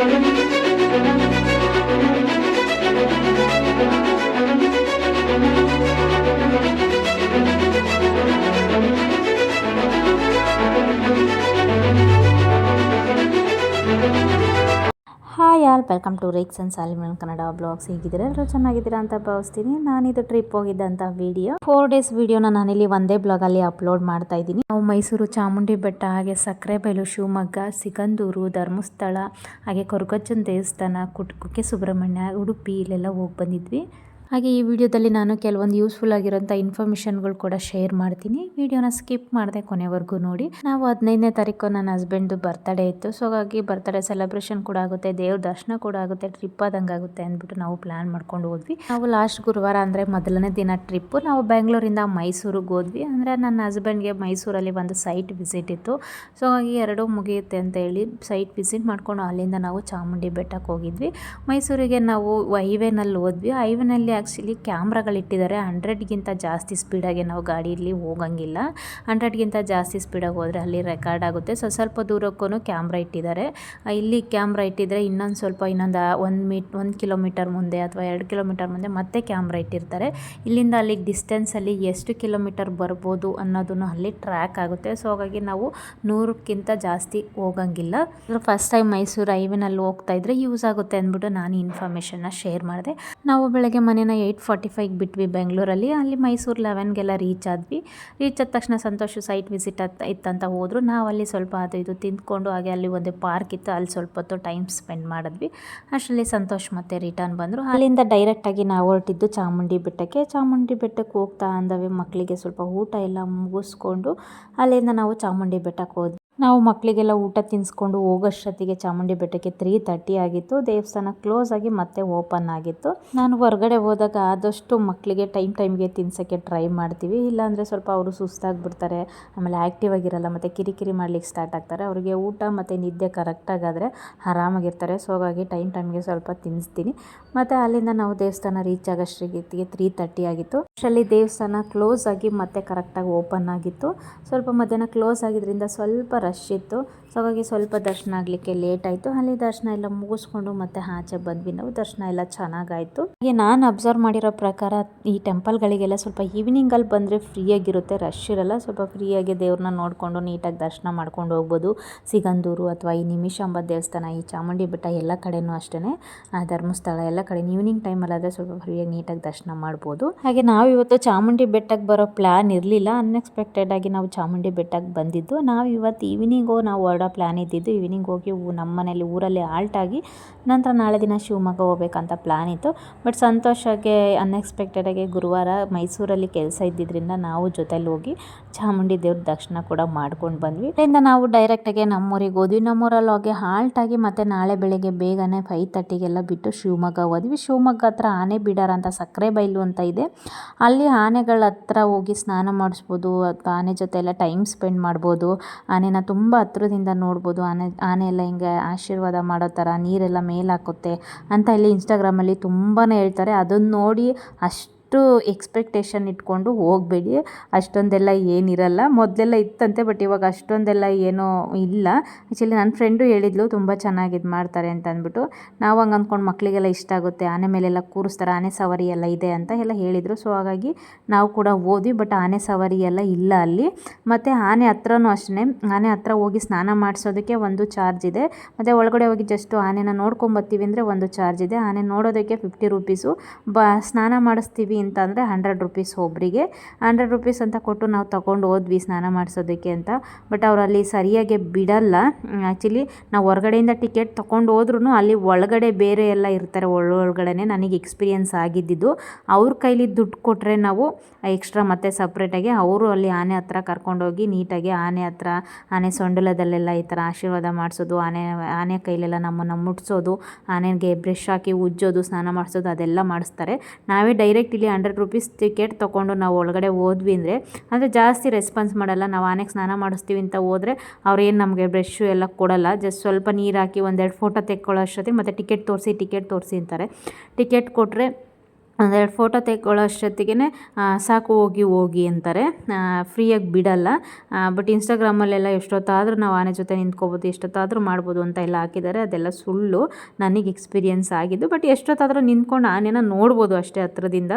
Thank you. Welcome to Rex and Solomon Kannada blogs ಹೇಗಿದ್ದೀರಾ? ಎಲ್ಲರೂ ಚೆನ್ನಾಗಿದ್ದೀರಾ ಅಂತ ಭಾವಿಸ್ತೀನಿ. ನಾನಿದು ಟ್ರಿಪ್ ಹೋಗಿದ್ದಂಥ ವಿಡಿಯೋ ಫೋರ್ ಡೇಸ್ ವಿಡಿಯೋನ ನಾನಿಲ್ಲಿ ಒಂದೇ ಬ್ಲಾಗಲ್ಲಿ ಅಪ್ಲೋಡ್ ಮಾಡ್ತಾ ಇದ್ದೀನಿ. ನಾವು ಮೈಸೂರು ಚಾಮುಂಡಿ ಬೆಟ್ಟ, ಹಾಗೆ ಸಕ್ಕರೆಬೈಲು ಶಿವಮೊಗ್ಗ, ಸಿಗಂದೂರು, ಧರ್ಮಸ್ಥಳ, ಹಾಗೆ ಕೊರಗಜ್ಜನ ದೇವಸ್ಥಾನ ಕುಟ್ ಕುಕ್ಕೆ ಸುಬ್ರಹ್ಮಣ್ಯ, ಉಡುಪಿ, ಇಲ್ಲೆಲ್ಲ ಹೋಗಿ ಬಂದಿದ್ವಿ. ಹಾಗೆ ಈ ವಿಡಿಯೋದಲ್ಲಿ ನಾನು ಕೆಲವೊಂದು ಯೂಸ್ಫುಲ್ ಆಗಿರೋಂಥ ಇನ್ಫಾರ್ಮೇಷನ್ಗಳು ಕೂಡ ಶೇರ್ ಮಾಡ್ತೀನಿ. ವಿಡಿಯೋನ ಸ್ಕಿಪ್ ಮಾಡಿದೆ ಕೊನೆವರೆಗೂ ನೋಡಿ. ನಾವು ಹದಿನೈದನೇ ತಾರೀಕು ನನ್ನ ಹಸ್ಬೆಂಡ್ದು ಬರ್ತಡೇ ಇತ್ತು. ಸೊ ಹಾಗಾಗಿ ಬರ್ತಡೇ ಸೆಲೆಬ್ರೇಷನ್ ಕೂಡ ಆಗುತ್ತೆ, ದೇವ್ರ ದರ್ಶನ ಕೂಡ ಆಗುತ್ತೆ ಟ್ರಿಪ್ ಆದಂಗೆ ಆಗುತ್ತೆ ಅಂದ್ಬಿಟ್ಟು ನಾವು ಪ್ಲ್ಯಾನ್ ಮಾಡ್ಕೊಂಡು ಹೋದ್ವಿ. ನಾವು ಲಾಸ್ಟ್ ಗುರುವಾರ ಅಂದರೆ ಮೊದಲನೇ ದಿನ ಟ್ರಿಪ್ಪು ನಾವು ಬೆಂಗಳೂರಿಂದ ಮೈಸೂರಿಗೆ ಹೋದ್ವಿ. ಅಂದರೆ ನನ್ನ ಹಸ್ಬೆಂಡ್ಗೆ ಮೈಸೂರಲ್ಲಿ ಒಂದು ಸೈಟ್ ವಿಸಿಟ್ ಇತ್ತು. ಸೊ ಹಾಗಾಗಿ ಎರಡೂ ಮುಗಿಯುತ್ತೆ ಅಂತ ಹೇಳಿ ಸೈಟ್ ವಿಸಿಟ್ ಮಾಡ್ಕೊಂಡು ಅಲ್ಲಿಂದ ನಾವು ಚಾಮುಂಡಿ ಬೆಟ್ಟಕ್ಕೆ ಹೋಗಿದ್ವಿ. ಮೈಸೂರಿಗೆ ನಾವು ಹೈವೇನಲ್ಲಿ ಹೋದ್ವಿ. ಹೈವೇನಲ್ಲಿ ಆ್ಯಕ್ಚುಲಿ ಕ್ಯಾಮ್ರಾಗಳಿಟ್ಟಿದ್ದಾರೆ. ಹಂಡ್ರೆಡ್ಗಿಂತ ಜಾಸ್ತಿ ಸ್ಪೀಡಾಗಿ ನಾವು ಗಾಡಿಯಲ್ಲಿ ಹೋಗಂಗಿಲ್ಲ. ಹಂಡ್ರೆಡ್ಗಿಂತ ಜಾಸ್ತಿ ಸ್ಪೀಡಾಗಿ ಹೋದರೆ ಅಲ್ಲಿ ರೆಕಾರ್ಡ್ ಆಗುತ್ತೆ. ಸೊ, ಸ್ವಲ್ಪ ದೂರಕ್ಕೂ ಕ್ಯಾಮ್ರಾ ಇಟ್ಟಿದ್ದಾರೆ. ಇಲ್ಲಿ ಕ್ಯಾಮ್ರಾ ಇಟ್ಟಿದ್ರೆ ಇನ್ನೊಂದು ಸ್ವಲ್ಪ ಇನ್ನೊಂದು ಒಂದು ಮೀಟ್, ಒಂದು ಕಿಲೋಮೀಟರ್ ಮುಂದೆ ಅಥವಾ ಎರಡು ಕಿಲೋಮೀಟರ್ ಮುಂದೆ ಮತ್ತೆ ಕ್ಯಾಮ್ರಾ ಇಟ್ಟಿರ್ತಾರೆ. ಇಲ್ಲಿಂದ ಅಲ್ಲಿಗೆ ಡಿಸ್ಟೆನ್ಸಲ್ಲಿ ಎಷ್ಟು ಕಿಲೋಮೀಟರ್ ಬರ್ಬೋದು ಅನ್ನೋದನ್ನು ಅಲ್ಲಿ ಟ್ರ್ಯಾಕ್ ಆಗುತ್ತೆ. ಸೊ ಹಾಗಾಗಿ ನಾವು ನೂರಕ್ಕಿಂತ ಜಾಸ್ತಿ ಹೋಗಂಗಿಲ್ಲ. ಫಸ್ಟ್ ಟೈಮ್ ಮೈಸೂರು ಹೈವೇನಲ್ಲಿ ಹೋಗ್ತಾ ಇದ್ರೆ ಯೂಸ್ ಆಗುತ್ತೆ ಅಂದ್ಬಿಟ್ಟು ನಾನು ಇನ್ಫಾರ್ಮೇಷನ್ನ ಶೇರ್ ಮಾಡಿದೆ. ನಾವು ಬೆಳಗ್ಗೆ ಮನೇನ ಏಯ್ಟ್ ಫಾರ್ಟಿ ಫೈವ್ಗೆ ಬಿಟ್ವಿ ಬೆಂಗಳೂರಲ್ಲಿ. ಅಲ್ಲಿ ಮೈಸೂರು ಲೆವೆನ್ಗೆಲ್ಲ ರೀಚ್ ಆದ್ವಿ. ರೀಚ್ ಆದ ತಕ್ಷಣ ಸಂತೋಷ ಸೈಟ್ ವಿಸಿಟ್ ಇತ್ತಂತ ಹೋದ್ರು. ನಾವು ಅಲ್ಲಿ ಸ್ವಲ್ಪ ಅದು ಇದು ತಿಂದ್ಕೊಂಡು ಹಾಗೆ ಅಲ್ಲಿ ಒಂದು ಪಾರ್ಕ್ ಇತ್ತು. ಅಲ್ಲಿ ಸ್ವಲ್ಪ ಹೊತ್ತು ಟೈಮ್ ಸ್ಪೆಂಡ್ ಮಾಡಿದ್ವಿ. ಅಷ್ಟರಲ್ಲಿ ಸಂತೋಷ್ ಮತ್ತೆ ರಿಟರ್ನ್ ಬಂದರು. ಅಲ್ಲಿಂದ ಡೈರೆಕ್ಟಾಗಿ ನಾವು ಹೊರಟಿದ್ದು ಚಾಮುಂಡಿ ಬೆಟ್ಟಕ್ಕೆ. ಚಾಮುಂಡಿ ಬೆಟ್ಟಕ್ಕೆ ಹೋಗ್ತಾ ಅಂದವೆ ಮಕ್ಕಳಿಗೆ ಸ್ವಲ್ಪ ಊಟ ಎಲ್ಲ ಮುಗಿಸ್ಕೊಂಡು ಅಲ್ಲಿಂದ ನಾವು ಚಾಮುಂಡಿ ಬೆಟ್ಟಕ್ಕೆ ಹೋದ್ವಿ. ನಾವು ಮಕ್ಕಳಿಗೆಲ್ಲ ಊಟ ತಿನ್ನಿಸ್ಕೊಂಡು ಹೋಗೋಷ್ಟೊತ್ತಿಗೆ ಚಾಮುಂಡಿ ಬೆಟ್ಟಕ್ಕೆ ತ್ರೀ ತರ್ಟಿ ಆಗಿತ್ತು. ದೇವಸ್ಥಾನ ಕ್ಲೋಸ್ ಆಗಿ ಮತ್ತೆ ಓಪನ್ ಆಗಿತ್ತು. ನಾನು ಹೊರಗಡೆ ಹೋದಾಗ ಆದಷ್ಟು ಮಕ್ಕಳಿಗೆ ಟೈಮ್ ಟೈಮ್ಗೆ ತಿನ್ಸೋಕ್ಕೆ ಟ್ರೈ ಮಾಡ್ತೀವಿ. ಇಲ್ಲಾಂದರೆ ಸ್ವಲ್ಪ ಅವರು ಸುಸ್ತಾಗ್ಬಿಡ್ತಾರೆ. ಆಮೇಲೆ ಆ್ಯಕ್ಟಿವ್ ಆಗಿರಲ್ಲ, ಮತ್ತು ಕಿರಿಕಿರಿ ಮಾಡ್ಲಿಕ್ಕೆ ಸ್ಟಾರ್ಟ್ ಆಗ್ತಾರೆ. ಅವರಿಗೆ ಊಟ ಮತ್ತು ನಿದ್ದೆ ಕರೆಕ್ಟಾಗಾದರೆ ಆರಾಮಾಗಿರ್ತಾರೆ. ಸೊ ಹಾಗಾಗಿ ಟೈಮ್ ಟೈಮ್ಗೆ ಸ್ವಲ್ಪ ತಿನ್ನಿಸ್ತೀನಿ ಮತ್ತು ಅಲ್ಲಿಂದ ನಾವು ದೇವಸ್ಥಾನ ರೀಚ್ ಆಗೋಷ್ಟಿಗೆ ತ್ರೀ ತರ್ಟಿ ಆಗಿತ್ತು. ಅಷ್ಟರಲ್ಲಿ ದೇವಸ್ಥಾನ ಕ್ಲೋಸ್ ಆಗಿ ಮತ್ತೆ ಕರೆಕ್ಟಾಗಿ ಓಪನ್ ಆಗಿತ್ತು. ಸ್ವಲ್ಪ ಮಧ್ಯಾಹ್ನ ಕ್ಲೋಸ್ ಆಗಿದ್ದರಿಂದ ಸ್ವಲ್ಪ ರಶ್ ಇತ್ತು ಸೊ ಹಾಗಾಗಿ ಸ್ವಲ್ಪ ದರ್ಶನ ಆಗಲಿಕ್ಕೆ ಲೇಟ್ ಆಯಿತು. ಅಲ್ಲಿ ದರ್ಶನ ಎಲ್ಲ ಮುಗಿಸ್ಕೊಂಡು ಮತ್ತೆ ಆಚೆ ಬಂದ್ವಿ ನಾವು. ದರ್ಶನ ಎಲ್ಲ ಚೆನ್ನಾಗಾಯಿತು. ಹಾಗೆ ನಾನು ಅಬ್ಸರ್ವ್ ಮಾಡಿರೋ ಪ್ರಕಾರ ಈ ಟೆಂಪಲ್ಗಳಿಗೆಲ್ಲ ಸ್ವಲ್ಪ ಈವ್ನಿಂಗಲ್ಲಿ ಬಂದರೆ ಫ್ರೀಯಾಗಿರುತ್ತೆ ರಶ್ ಇರಲ್ಲ. ಸ್ವಲ್ಪ ಫ್ರೀಯಾಗಿ ದೇವ್ರನ್ನ ನೋಡಿಕೊಂಡು ನೀಟಾಗಿ ದರ್ಶನ ಮಾಡ್ಕೊಂಡು ಹೋಗ್ಬೋದು. ಸಿಗಂದೂರು ಅಥವಾ ಈ ನಿಮಿಷಾಂಬ ದೇವಸ್ಥಾನ, ಈ ಚಾಮುಂಡಿ ಬೆಟ್ಟ ಎಲ್ಲ ಕಡೆನೂ ಅಷ್ಟೇ ಆ ಧರ್ಮಸ್ಥಳ ಎಲ್ಲ ಕಡೆ ಈವ್ನಿಂಗ್ ಟೈಮಲ್ಲಾದರೆ ಸ್ವಲ್ಪ ಫ್ರೀಯಾಗಿ ನೀಟಾಗಿ ದರ್ಶನ ಮಾಡ್ಬೋದು. ಹಾಗೆ ನಾವು ಇವತ್ತು ಚಾಮುಂಡಿ ಬೆಟ್ಟಕ್ಕೆ ಬರೋ ಪ್ಲ್ಯಾನ್ ಇರಲಿಲ್ಲ. ಅನ್ಎಕ್ಸ್ಪೆಕ್ಟೆಡ್ ಆಗಿ ನಾವು ಚಾಮುಂಡಿ ಬೆಟ್ಟಕ್ಕೆ ಬಂದಿದ್ದು. ನಾವು ಇವತ್ತು ಈವ್ನಿಂಗು ನಾವು ಹೊರಡೋ ಪ್ಲ್ಯಾನ್ ಇದ್ದಿದ್ದು ಈವ್ನಿಂಗ್ ಹೋಗಿ ನಮ್ಮ ಮನೇಲಿ ಊರಲ್ಲಿ ಆಗಿ ನಂತರ ನಾಳೆ ದಿನ ಶಿವಮೊಗ್ಗ ಹೋಗ್ಬೇಕಂತ ಪ್ಲ್ಯಾನ್ ಇತ್ತು. ಬಟ್ ಸಂತೋಷಕ್ಕೆ ಅನ್ಎಕ್ಸ್ಪೆಕ್ಟೆಡಾಗಿ ಗುರುವಾರ ಮೈಸೂರಲ್ಲಿ ಕೆಲಸ ಇದ್ದಿದ್ದರಿಂದ ನಾವು ಜೊತೆಲಿ ಹೋಗಿ ಚಾಮುಂಡಿ ದೇವ್ರ ದರ್ಶನ ಕೂಡ ಮಾಡ್ಕೊಂಡು ಬಂದ್ವಿ. ಅಲ್ಲಿಂದ ನಾವು ಡೈರೆಕ್ಟಾಗಿ ನಮ್ಮೂರಿಗೆ ಹೋದ್ವಿ. ನಮ್ಮೂರಲ್ಲಿ ಹೋಗಿ ಆಗಿ ಮತ್ತೆ ನಾಳೆ ಬೆಳಿಗ್ಗೆ ಬೇಗನೆ ಫೈವ್ ತರ್ಟಿಗೆಲ್ಲ ಬಿಟ್ಟು ಶಿವಮೊಗ್ಗ ಹೋದ್ವಿ. ಶಿವಮೊಗ್ಗ ಹತ್ರ ಆನೆ ಬಿಡಾರ ಅಂತ ಸಕ್ಕರೆ ಬೈಲು ಅಂತ ಇದೆ. ಅಲ್ಲಿ ಆನೆಗಳ ಹತ್ರ ಹೋಗಿ ಸ್ನಾನ ಮಾಡಿಸ್ಬೋದು, ಅಥವಾ ಆನೆ ಜೊತೆ ಎಲ್ಲ ಟೈಮ್ ಸ್ಪೆಂಡ್ ಮಾಡ್ಬೋದು. ಆನೆನ ತುಂಬ ಹತ್ರದಿಂದ ನೋಡ್ಬೋದು. ಆನೆ ಆನೆ ಎಲ್ಲ ಹಿಂಗೆ ಆಶೀರ್ವಾದ ಮಾಡೋ ಥರ ನೀರೆಲ್ಲ ಮೇಲೆ ಹಾಕುತ್ತೆ ಅಂತ ಇಲ್ಲಿ ಇನ್ಸ್ಟಾಗ್ರಾಮಲ್ಲಿ ತುಂಬಾ ಹೇಳ್ತಾರೆ. ಅದನ್ನು ನೋಡಿ ಅಷ್ಟು ಎಕ್ಸ್ಪೆಕ್ಟೇಷನ್ ಇಟ್ಕೊಂಡು ಹೋಗಬೇಡಿ. ಅಷ್ಟೊಂದೆಲ್ಲ ಏನಿರಲ್ಲ. ಮೊದಲೆಲ್ಲ ಇತ್ತಂತೆ ಬಟ್ ಇವಾಗ ಅಷ್ಟೊಂದೆಲ್ಲ ಏನೋ ಇಲ್ಲ. ಆ್ಯಕ್ಚುಲಿ ನನ್ನ ಫ್ರೆಂಡು ಹೇಳಿದ್ಲು, ತುಂಬ ಚೆನ್ನಾಗಿ ಇದು ಮಾಡ್ತಾರೆ ಅಂತ ಅಂದ್ಬಿಟ್ಟು. ನಾವು ಹಂಗೆ ಅಂದ್ಕೊಂಡು ಮಕ್ಕಳಿಗೆಲ್ಲ ಇಷ್ಟ ಆಗುತ್ತೆ. ಆನೆ ಮೇಲೆಲ್ಲ ಕೂರಿಸ್ತಾರೆ, ಆನೆ ಸವಾರಿ ಎಲ್ಲ ಇದೆ ಅಂತ ಎಲ್ಲ ಹೇಳಿದರು. ಸೊ ಹಾಗಾಗಿ ನಾವು ಕೂಡ ಓದಿ ಬಟ್ ಆನೆ ಸವಾರಿ ಎಲ್ಲ ಇಲ್ಲ ಅಲ್ಲಿ. ಮತ್ತು ಆನೆ ಹತ್ರನೂ ಅಷ್ಟೇ ಆನೆ ಹತ್ರ ಹೋಗಿ ಸ್ನಾನ ಮಾಡಿಸೋದಕ್ಕೆ ಒಂದು ಚಾರ್ಜ್ ಇದೆ. ಮತ್ತು ಒಳಗಡೆ ಹೋಗಿ ಜಸ್ಟ್ ಆನೆನ ನೋಡ್ಕೊಂಬರ್ತೀವಿ ಅಂದರೆ ಒಂದು ಚಾರ್ಜ್ ಇದೆ. ಆನೆ ನೋಡೋದಕ್ಕೆ ಫಿಫ್ಟಿ ರುಪೀಸು ಬ, ಸ್ನಾನ ಮಾಡಿಸ್ತೀವಿ ಅಂತ ಅಂದರೆ ಹಂಡ್ರೆಡ್ ರುಪೀಸ್ ಒಬ್ಬರಿಗೆ ಹಂಡ್ರೆಡ್ ರುಪೀಸ್ ಅಂತ ಕೊಟ್ಟು ನಾವು ತೊಗೊಂಡು ಹೋದ್ವಿ ಸ್ನಾನ ಮಾಡಿಸೋದಕ್ಕೆ ಅಂತ. ಬಟ್ ಅವರಲ್ಲಿ ಸರಿಯಾಗಿ ಬಿಡಲ್ಲ. ಆ್ಯಕ್ಚುಲಿ ನಾವು ಹೊರಗಡೆಯಿಂದ ಟಿಕೆಟ್ ತೊಗೊಂಡು ಹೋದ್ರೂ ಅಲ್ಲಿ ಒಳಗಡೆ ಬೇರೆ ಎಲ್ಲ ಇರ್ತಾರೆ ಒಳಗಡೆ ನನಗೆ ಎಕ್ಸ್ಪೀರಿಯನ್ಸ್ ಆಗಿದ್ದಿದ್ದು. ಅವ್ರ ಕೈಲಿ ದುಡ್ಡು ಕೊಟ್ಟರೆ ನಾವು ಎಕ್ಸ್ಟ್ರಾ ಮತ್ತೆ ಸಪ್ರೇಟಾಗಿ ಅವರು ಅಲ್ಲಿ ಆನೆ ಹತ್ರ ಕರ್ಕೊಂಡೋಗಿ ನೀಟಾಗಿ ಆನೆ ಹತ್ರ, ಆನೆ ಸೊಂಡಲದಲ್ಲೆಲ್ಲ ಈ ಥರ ಆಶೀರ್ವಾದ ಮಾಡಿಸೋದು, ಆನೆ ಆನೆ ಕೈಲೆಲ್ಲ ನಮ್ಮನ್ನು ಮುಟ್ಸೋದು, ಆನೆಗೆ ಬ್ರಷ್ ಹಾಕಿ ಉಜ್ಜೋದು, ಸ್ನಾನ ಮಾಡಿಸೋದು ಅದೆಲ್ಲ ಮಾಡಿಸ್ತಾರೆ. ನಾವೇ ಡೈರೆಕ್ಟ್ ಇಲ್ಲಿ ಹಂಡ್ರೆಡ್ ರುಪೀಸ್ ಟಿಕೆಟ್ ತೊಗೊಂಡು ನಾವು ಒಳಗಡೆ ಹೋದ್ವಿ ಅಂದರೆ ಅಂದರೆ ಜಾಸ್ತಿ ರೆಸ್ಪಾನ್ಸ್ ಮಾಡಲ್ಲ. ನಾವು ಆನೆಗೆ ಸ್ನಾನ ಮಾಡಿಸ್ತೀವಿ ಅಂತ ಹೋದರೆ ಅವ್ರೇನು ನಮಗೆ ಬ್ರಷ್ಷು ಎಲ್ಲ ಕೊಡಲ್ಲ. ಜಸ್ಟ್ ಸ್ವಲ್ಪ ನೀರು ಹಾಕಿ ಒಂದೆರಡು ಫೋಟೋ ತೆಕ್ಕೊಳ್ಳೋ ಅಷ್ಟೊತ್ತಿಗೆ ಮತ್ತು ಟಿಕೆಟ್ ತೋರಿಸಿ ಟಿಕೆಟ್ ತೋರಿಸಿ ಅಂತಾರೆ. ಟಿಕೆಟ್ ಕೊಟ್ಟರೆ ಒಂದೆರಡು ಫೋಟೋ ತೆಕ್ಕೊಳ್ಳೋ ಅಷ್ಟೊತ್ತಿಗೆ ಸಾಕು ಹೋಗಿ ಹೋಗಿ ಅಂತಾರೆ. ಫ್ರೀಯಾಗಿ ಬಿಡಲ್ಲ. ಬಟ್ ಇನ್ಸ್ಟಾಗ್ರಾಮಲ್ಲೆಲ್ಲ ಎಷ್ಟೊತ್ತಾದರೂ ನಾವು ಆನೆ ಜೊತೆ ನಿಂತ್ಕೋಬೋದು, ಎಷ್ಟೊತ್ತಾದರೂ ಮಾಡ್ಬೋದು ಅಂತ ಎಲ್ಲ ಹಾಕಿದ್ದಾರೆ. ಅದೆಲ್ಲ ಸುಳ್ಳು, ನನಗೆ ಎಕ್ಸ್ಪೀರಿಯೆನ್ಸ್ ಆಗಿದ್ದು. ಬಟ್ ಎಷ್ಟೊತ್ತಾದರೂ ನಿಂತ್ಕೊಂಡು ಆನೆನ ನೋಡ್ಬೋದು ಅಷ್ಟೇ ಹತ್ರದಿಂದ.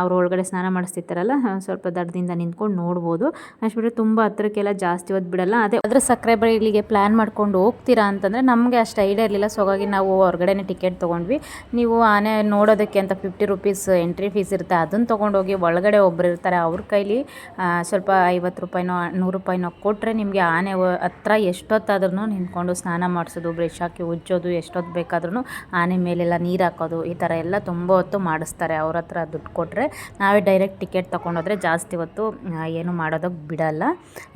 ಅವ್ರ ಒಳಗಡೆ ಸ್ನಾನ ಮಾಡಿಸ್ತಿರ್ತಾರಲ್ಲ ಸ್ವಲ್ಪ ದಡದಿಂದ ನಿಂತ್ಕೊಂಡು ನೋಡ್ಬೋದು. ಅಷ್ಟು ಬಿಟ್ಟರೆ ತುಂಬ ಹತ್ರಕ್ಕೆಲ್ಲ ಜಾಸ್ತಿ ಹೊತ್ತು ಬಿಡಲ್ಲ. ಅದೇ ಅದರ ಸಕ್ಕರೆ ಬೈಲಿಗೆ ಪ್ಲ್ಯಾನ್ ಮಾಡ್ಕೊಂಡು ಹೋಗ್ತೀರಾ ಅಂತಂದರೆ ನಮಗೆ ಅಷ್ಟು ಐಡಿಯಾ ಇರಲಿಲ್ಲ. ಸೊ ಹಾಗಾಗಿ ನಾವು ಹೊರಗಡೆನೇ ಟಿಕೆಟ್ ತೊಗೊಂಡ್ವಿ. ನೀವು ಆನೆ ನೋಡೋದಕ್ಕೆ ಅಂತ ಫಿಫ್ಟಿ ರುಪೀಸ್ ಎಂಟ್ರಿ ಫೀಸ್ ಇರುತ್ತೆ, ಅದನ್ನು ತೊಗೊಂಡೋಗಿ ಒಳಗಡೆ ಒಬ್ಬರು ಇರ್ತಾರೆ, ಅವ್ರ ಕೈಲಿ ಸ್ವಲ್ಪ ಐವತ್ತು ರೂಪಾಯಿನೋ, ನೂರು ರೂಪಾಯಿನೋ ಕೊಟ್ಟರೆ ನಿಮಗೆ ಆನೆ ಹತ್ರ ಎಷ್ಟೊತ್ತಾದ್ರೂ ನಿಂತ್ಕೊಂಡು ಸ್ನಾನ ಮಾಡಿಸೋದು, ಬ್ರಷ್ ಹಾಕಿ ಉಜ್ಜೋದು, ಎಷ್ಟೊತ್ತು ಬೇಕಾದ್ರೂ ಆನೆ ಮೇಲೆಲ್ಲ ನೀರು ಹಾಕೋದು, ಈ ಥರ ಎಲ್ಲ ತುಂಬ ಹೊತ್ತು ಮಾಡಿಸ್ತಾರೆ, ಅವ್ರ ಹತ್ರ ದುಡ್ಡು ಕೊಟ್ಟರೆ ನಾವೇ ಡೈರೆಕ್ಟ್ ಟಿಕೆಟ್ ತೊಗೊಂಡೋದ್ರೆ ಜಾಸ್ತಿ ಹೊತ್ತು ಏನು ಮಾಡೋದಕ್ಕೆ ಬಿಡಲ್ಲ.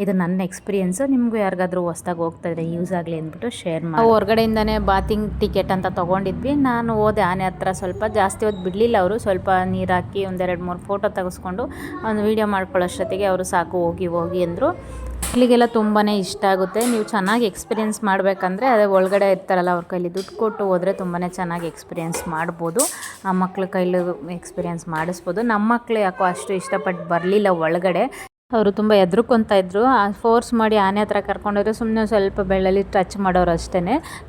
ಇದು ನನ್ನ ಎಕ್ಸ್ಪೀರಿಯೆನ್ಸು ನಿಮಗೂ ಯಾರಿಗಾದ್ರೂ ಹೊಸ್ದಾಗಿ ಹೋಗ್ತಾ ಇದ್ರೆ ಯೂಸ್ ಆಗಲಿ ಅಂದ್ಬಿಟ್ಟು ಶೇರ್ ಮಾಡಿ. ಹೊರಗಡೆಯಿಂದನೇ ಬಾತಿಂಗ್ ಟಿಕೆಟ್ ಅಂತ ತೊಗೊಂಡಿದ್ವಿ. ನಾನು ಹೋದೆ ಆನೆ ಹತ್ರ ಸ್ವಲ್ಪ ಜಾಸ್ತಿ ಹೊತ್ತು ಬಿಡಲಿಲ್ಲ ಅವರು. ಸ್ವಲ್ಪ ನೀರು ಹಾಕಿ ಒಂದೆರಡು ಮೂರು ಫೋಟೋ ತೆಗೆಸ್ಕೊಂಡು ಒಂದು ವೀಡಿಯೋ ಮಾಡ್ಕೊಳ್ಳೋಷ್ಟೊತ್ತಿಗೆ ಅವರು ಸಾಕು ಹೋಗಿ ಹೋಗಿ ಅಂದರು. ಮಕ್ಕಳಿಗೆಲ್ಲ ತುಂಬಾ ಇಷ್ಟ ಆಗುತ್ತೆ. ನೀವು ಚೆನ್ನಾಗಿ ಎಕ್ಸ್ಪೀರಿಯೆನ್ಸ್ ಮಾಡಬೇಕಂದ್ರೆ ಅದೇ ಒಳಗಡೆ ಇರ್ತಾರಲ್ಲ ಅವ್ರ ಕೈಲಿ ದುಡ್ಡು ಕೊಟ್ಟು ಹೋದರೆ ತುಂಬಾ ಚೆನ್ನಾಗಿ ಎಕ್ಸ್ಪೀರಿಯೆನ್ಸ್ ಮಾಡ್ಬೋದು. ಆ ಮಕ್ಳ ಕೈಲಿ ಎಕ್ಸ್ಪೀರಿಯೆನ್ಸ್ ಮಾಡಿಸ್ಬೋದು. ನಮ್ಮ ಮಕ್ಕಳು ಯಾಕೋ ಅಷ್ಟು ಇಷ್ಟಪಟ್ಟು ಬರಲಿಲ್ಲ ಒಳಗಡೆ. ಅವರು ತುಂಬ ಎದ್ರುಕೊಂತ ಇದ್ರು. ಫೋರ್ಸ್ ಮಾಡಿ ಆನೆ ಹತ್ರ ಕರ್ಕೊಂಡೋದ್ರೆ ಸುಮ್ಮನೆ ಸ್ವಲ್ಪ ಬೆಳ್ಳಲ್ಲಿ ಟಚ್ ಮಾಡೋರು ಅಷ್ಟೇ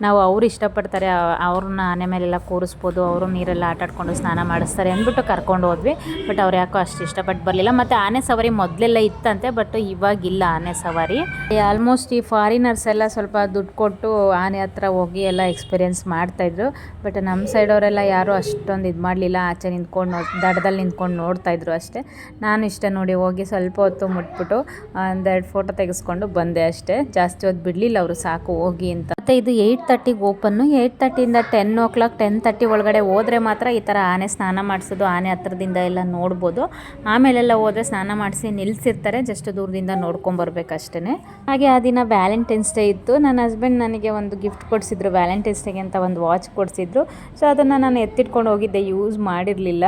ನಾವು ಅವ್ರು ಇಷ್ಟಪಡ್ತಾರೆ ಅವ್ರನ್ನ ಆನೆ ಮೇಲೆಲ್ಲ ಕೂರಿಸ್ಬೋದು, ಅವರು ನೀರೆಲ್ಲ ಆಟಾಡ್ಕೊಂಡು ಸ್ನಾನ ಮಾಡಿಸ್ತಾರೆ ಅಂದ್ಬಿಟ್ಟು ಕರ್ಕೊಂಡು ಹೋದ್ವಿ ಬಟ್ ಅವ್ರು ಯಾಕೋ ಅಷ್ಟು ಇಷ್ಟಪಟ್ಟು ಬರಲಿಲ್ಲ. ಮತ್ತು ಆನೆ ಸವಾರಿ ಮೊದಲೆಲ್ಲ ಇತ್ತಂತೆ ಬಟ್ ಇವಾಗಿಲ್ಲ ಆನೆ ಸವಾರಿ. ಆಲ್ಮೋಸ್ಟ್ ಈ ಫಾರಿನರ್ಸ್ ಎಲ್ಲ ಸ್ವಲ್ಪ ದುಡ್ಡು ಕೊಟ್ಟು ಆನೆ ಹತ್ರ ಹೋಗಿ ಎಲ್ಲ ಎಕ್ಸ್ಪೀರಿಯೆನ್ಸ್ ಮಾಡ್ತಾಯಿದ್ರು ಬಟ್ ನಮ್ಮ ಸೈಡವರೆಲ್ಲ ಯಾರೂ ಅಷ್ಟೊಂದು ಇದು ಮಾಡಲಿಲ್ಲ. ಆಚೆ ನಿಂತ್ಕೊಂಡು ದಡದಲ್ಲಿ ನಿಂತ್ಕೊಂಡು ನೋಡ್ತಾಯಿದ್ರು ಅಷ್ಟೇ. ನಾನು ಇಷ್ಟ ನೋಡಿ ಹೋಗಿ ಸ್ವಲ್ಪ ಹೊತ್ತು ಮುಟ್ಬಿಟ್ಟು ಒಂದೆರಡು ಫೋಟೋ ತೆಗೆಸ್ಕೊಂಡು ಬಂದೆ ಅಷ್ಟೇ. ಜಾಸ್ತಿ ಹೊತ್ತು ಬಿಡಲಿಲ್ಲ ಅವರು ಸಾಕು ಹೋಗಿ ಅಂತ. ಮತ್ತು ಇದು ಏಯ್ಟ್ ತರ್ಟಿಗೆ ಓಪನ್ನು ಏಯ್ಟ್ ತರ್ಟಿಯಿಂದ ten o'clock ten thirty ಒಳಗಡೆ ಹೋದರೆ ಮಾತ್ರ ಈ ಥರ ಆನೆ ಸ್ನಾನ ಮಾಡಿಸೋದು, ಆನೆ ಹತ್ರದಿಂದ ಎಲ್ಲ ನೋಡ್ಬೋದು. ಆಮೇಲೆಲ್ಲ ಹೋದರೆ ಸ್ನಾನ ಮಾಡಿಸಿ ನಿಲ್ಲಿಸಿರ್ತಾರೆ, ಜಸ್ಟ್ ದೂರದಿಂದ ನೋಡ್ಕೊಂಬರ್ಬೇಕಷ್ಟೇ ಹಾಗೆ ಆ ದಿನ ವ್ಯಾಲೆಂಟೈನ್ಸ್ ಡೇ ಇತ್ತು. ನನ್ನ ಹಸ್ಬೆಂಡ್ ನನಗೆ ಒಂದು ಗಿಫ್ಟ್ ಕೊಡಿಸಿದ್ರು, ವ್ಯಾಲೆಂಟೈನ್ಸ್ ಡೇಗೆ ಅಂತ ಒಂದು ವಾಚ್ ಕೊಡಿಸಿದ್ರು. ಸೊ ಅದನ್ನು ನಾನು ಎತ್ತಿಟ್ಕೊಂಡು ಹೋಗಿದ್ದೆ ಯೂಸ್ ಮಾಡಿರಲಿಲ್ಲ.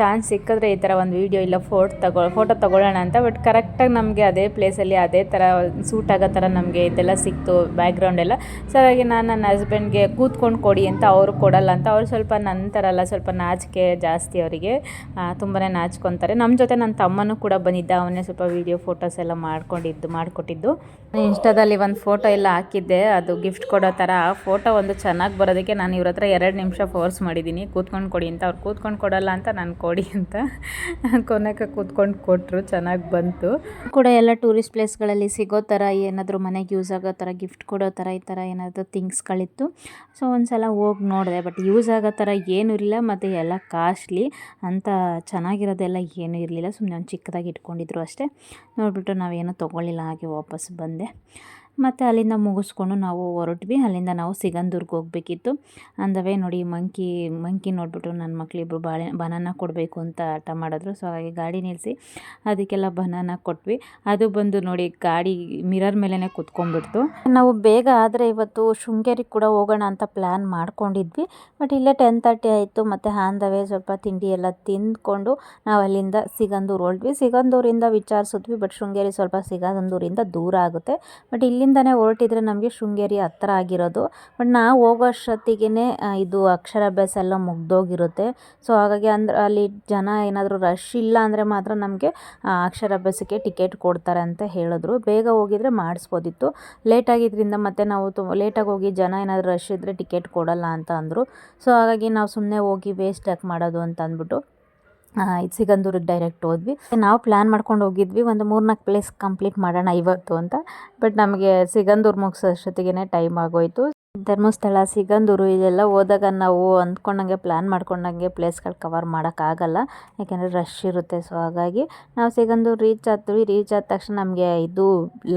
ಚಾನ್ಸ್ ಸಿಕ್ಕಿದ್ರೆ ಈ ಥರ ಒಂದು ವೀಡಿಯೋ ಇಲ್ಲ ಫೋಟೋ ತಗೋ ಫೋಟೋ ತೊಗೊಳ್ಳೋಣ ಅಂತ ಬಟ್ ಕರೆಕ್ಟಾಗಿ ನಮಗೆ ಅದೇ ಪ್ಲೇಸಲ್ಲಿ ಅದೇ ಥರ ಸೂಟ್ ಆಗೋ ಥರ ನಮಗೆ ಇದೆಲ್ಲ ಸಿಕ್ತು ಬ್ಯಾಕ್ಗ್ರೌಂಡ್ ಎಲ್ಲ. ಸೊ ಹಾಗಾಗಿ ನಾನು ನನ್ನ ಹಸ್ಬೆಂಡ್ಗೆ ಕೂತ್ಕೊಂಡು ಕೊಡಿ ಅಂತ ಅವರು ಕೊಡಲ್ಲ ಅಂತ, ಅವ್ರು ಸ್ವಲ್ಪ ನನ್ನ ಸ್ವಲ್ಪ ನಾಚಿಕೆ ಜಾಸ್ತಿ ಅವರಿಗೆ. ತುಂಬಾ ನಾಚ್ಕೊತಾರೆ. ನಮ್ಮ ಜೊತೆ ನನ್ನ ತಮ್ಮನೂ ಕೂಡ ಬಂದಿದ್ದ, ಅವನೇ ಸ್ವಲ್ಪ ವೀಡಿಯೋ ಫೋಟೋಸ್ ಎಲ್ಲ ಮಾಡ್ಕೊಂಡಿದ್ದು, ಮಾಡಿಕೊಟ್ಟಿದ್ದು. ಇನ್ಸ್ಟಾದಲ್ಲಿ ಒಂದು ಫೋಟೋ ಎಲ್ಲ ಹಾಕಿದ್ದೆ, ಅದು ಗಿಫ್ಟ್ ಕೊಡೋ ಥರ. ಫೋಟೋ ಒಂದು ಚೆನ್ನಾಗಿ ಬರೋದಕ್ಕೆ ನಾನು ಇವ್ರ ಹತ್ರ ಎರಡು ನಿಮಿಷ ಫೋರ್ಸ್ ಮಾಡಿದ್ದೀನಿ ಕೂತ್ಕೊಂಡು ಕೊಡಿ ಅಂತ. ಅವ್ರು ಕೂತ್ಕೊಂಡು ಕೊಡಲ್ಲ ಅಂತ ನಾನು ಕೊಡಿ ಅಂತ. ಕೊನೆಗೆ ಕೂತ್ಕೊಂಡು ಕೊಟ್ಟರು ಚೆನ್ನಾಗಿ ಬಂತು. ಕೂಡ ಎಲ್ಲ ಟೂರಿಸ್ಟ್ ಪ್ಲೇಸ್ಗಳಲ್ಲಿ ಸಿಗೋ ಥರ, ಏನಾದರೂ ಮನೆಗೆ ಯೂಸ್ ಆಗೋ ಥರ ಗಿಫ್ಟ್ ಕೊಡೋ ಥರ ಈ ಥರ ಏನಾದರೂ ಥಿಂಗ್ಸ್ಗಳಿತ್ತು ಸೊ ಒಂದು ಸಲ ಹೋಗಿ ನೋಡಿದೆ, ಬಟ್ ಯೂಸ್ ಆಗೋ ಥರ ಏನೂ ಇರಲಿಲ್ಲ ಮತ್ತು ಎಲ್ಲ ಕಾಸ್ಟ್ಲಿ ಅಂತ ಚೆನ್ನಾಗಿರೋದೆಲ್ಲ ಏನೂ ಇರಲಿಲ್ಲ. ಸುಮ್ಮನೆ ಒಂದು ಚಿಕ್ಕದಾಗಿ ಇಟ್ಕೊಂಡಿದ್ರು ಅಷ್ಟೇ. ನೋಡಿಬಿಟ್ಟು ನಾವೇನು ತೊಗೊಳ್ಳಿಲ್ಲ, ಹಾಗೆ ವಾಪಸ್ ಬಂದೆ. ಮತ್ತು ಅಲ್ಲಿಂದ ಮುಗಿಸ್ಕೊಂಡು ನಾವು ಹೊರಟ್ವಿ. ಅಲ್ಲಿಂದ ನಾವು ಸಿಗಂದೂರ್ಗೆ ಹೋಗಬೇಕಿತ್ತು. ಅಂದವೇ ನೋಡಿ ಮಂಕಿ ಮಂಕಿ ನೋಡಿಬಿಟ್ಟು ನನ್ನ ಮಕ್ಕಳಿಬ್ರು ಬಾಳೆ, ಬನಾನ ಕೊಡಬೇಕು ಅಂತ ಆಟ ಮಾಡಿದ್ರು. ಸೊ ಹಾಗೆ ಗಾಡಿ ನಿಲ್ಲಿಸಿ ಅದಕ್ಕೆಲ್ಲ ಬನಾನ ಕೊಟ್ವಿ. ಅದು ಬಂದು ನೋಡಿ ಗಾಡಿ ಮಿರರ್ ಮೇಲೇ ಕುತ್ಕೊಂಡ್ಬಿಡ್ತು. ನಾವು ಬೇಗ ಆದರೆ ಇವತ್ತು ಶೃಂಗೇರಿಗೆ ಕೂಡ ಹೋಗೋಣ ಅಂತ ಪ್ಲ್ಯಾನ್ ಮಾಡ್ಕೊಂಡಿದ್ವಿ. ಬಟ್ ಇಲ್ಲೇ ಟೆನ್ ತರ್ಟಿ ಆಯಿತು. ಮತ್ತು ಆನ್ ಸ್ವಲ್ಪ ತಿಂಡಿ ಎಲ್ಲ ತಿಂದ್ಕೊಂಡು ನಾವು ಅಲ್ಲಿಂದ ಸಿಗಂದೂರು ಹೊರಟ್ವಿ. ಸಿಗಂದೂರಿಂದ ವಿಚಾರಿಸಿದ್ವಿ, ಬಟ್ ಶೃಂಗೇರಿ ಸ್ವಲ್ಪ ಸಿಗಂದೂರಿಂದ ದೂರ ಆಗುತ್ತೆ. ಬಟ್ ಇಲ್ಲಿಂದನೇ ಹೊರಟಿದ್ರೆ ನಮಗೆ ಶೃಂಗೇರಿ ಹತ್ರ ಆಗಿರೋದು. ಬಟ್ ನಾವು ಹೋಗೋ ಅಷ್ಟೊತ್ತಿಗೆ ಇದು ಅಕ್ಷರಾಭ್ಯಾಸ ಎಲ್ಲ ಮುಗ್ದೋಗಿರುತ್ತೆ. ಸೊ ಹಾಗಾಗಿ ಅಂದ್ರೆ ಅಲ್ಲಿ ಜನ ಏನಾದರೂ ರಶ್ ಇಲ್ಲ ಅಂದರೆ ಮಾತ್ರ ನಮಗೆ ಅಕ್ಷರಾಭ್ಯಾಸಕ್ಕೆ ಟಿಕೆಟ್ ಕೊಡ್ತಾರೆ ಅಂತ ಹೇಳಿದ್ರು. ಬೇಗ ಹೋಗಿದ್ರೆ ಮಾಡಿಸ್ಬೋದಿತ್ತು. ಲೇಟ್ ಆಗಿದ್ದರಿಂದ ಮತ್ತೆ ನಾವು ತು ಲೇಟಾಗಿ ಹೋಗಿ ಜನ ಏನಾದರೂ ರಶ್ ಇದ್ದರೆ ಟಿಕೆಟ್ ಕೊಡಲ್ಲ ಅಂತ ಅಂದರು. ಸೊ ಹಾಗಾಗಿ ನಾವು ಸುಮ್ಮನೆ ಹೋಗಿ ವೇಸ್ಟ್ ಯಾಕೆ ಮಾಡೋದು ಅಂತ ಅಂದ್ಬಿಟ್ಟು. ಇದು ಸಿಗಂದೂರಿಗೆ ಡೈರೆಕ್ಟ್ ಹೋದ್ವಿ. ನಾವು ಪ್ಲ್ಯಾನ್ ಮಾಡ್ಕೊಂಡು ಹೋಗಿದ್ವಿ, ಒಂದು ಮೂರ್ನಾಲ್ಕು ಪ್ಲೇಸ್ ಕಂಪ್ಲೀಟ್ ಮಾಡೋಣ ಇವತ್ತು ಅಂತ. ಬಟ್ ನಮಗೆ ಸಿಗಂದೂರು ಮುಗಿಸೋ ಅಷ್ಟೊತ್ತಿಗೆ ಟೈಮ್ ಆಗೋಯ್ತು. ಧರ್ಮಸ್ಥಳ, ಸಿಗಂದೂರು ಇದೆಲ್ಲ ಹೋದಾಗ ನಾವು ಅಂದ್ಕೊಂಡಂಗೆ ಪ್ಲ್ಯಾನ್ ಮಾಡ್ಕೊಂಡಂಗೆ ಪ್ಲೇಸ್ಗಳು ಕವರ್ ಮಾಡೋಕ್ಕಾಗಲ್ಲ ಯಾಕೆಂದರೆ ರಶ್ ಇರುತ್ತೆ ಸೊ ಹಾಗಾಗಿ ನಾವು ಸಿಗಂದೂರು ರೀಚ್ ಆದ್ವಿ. ರೀಚ್ ಆದ ತಕ್ಷಣ ನಮಗೆ ಇದು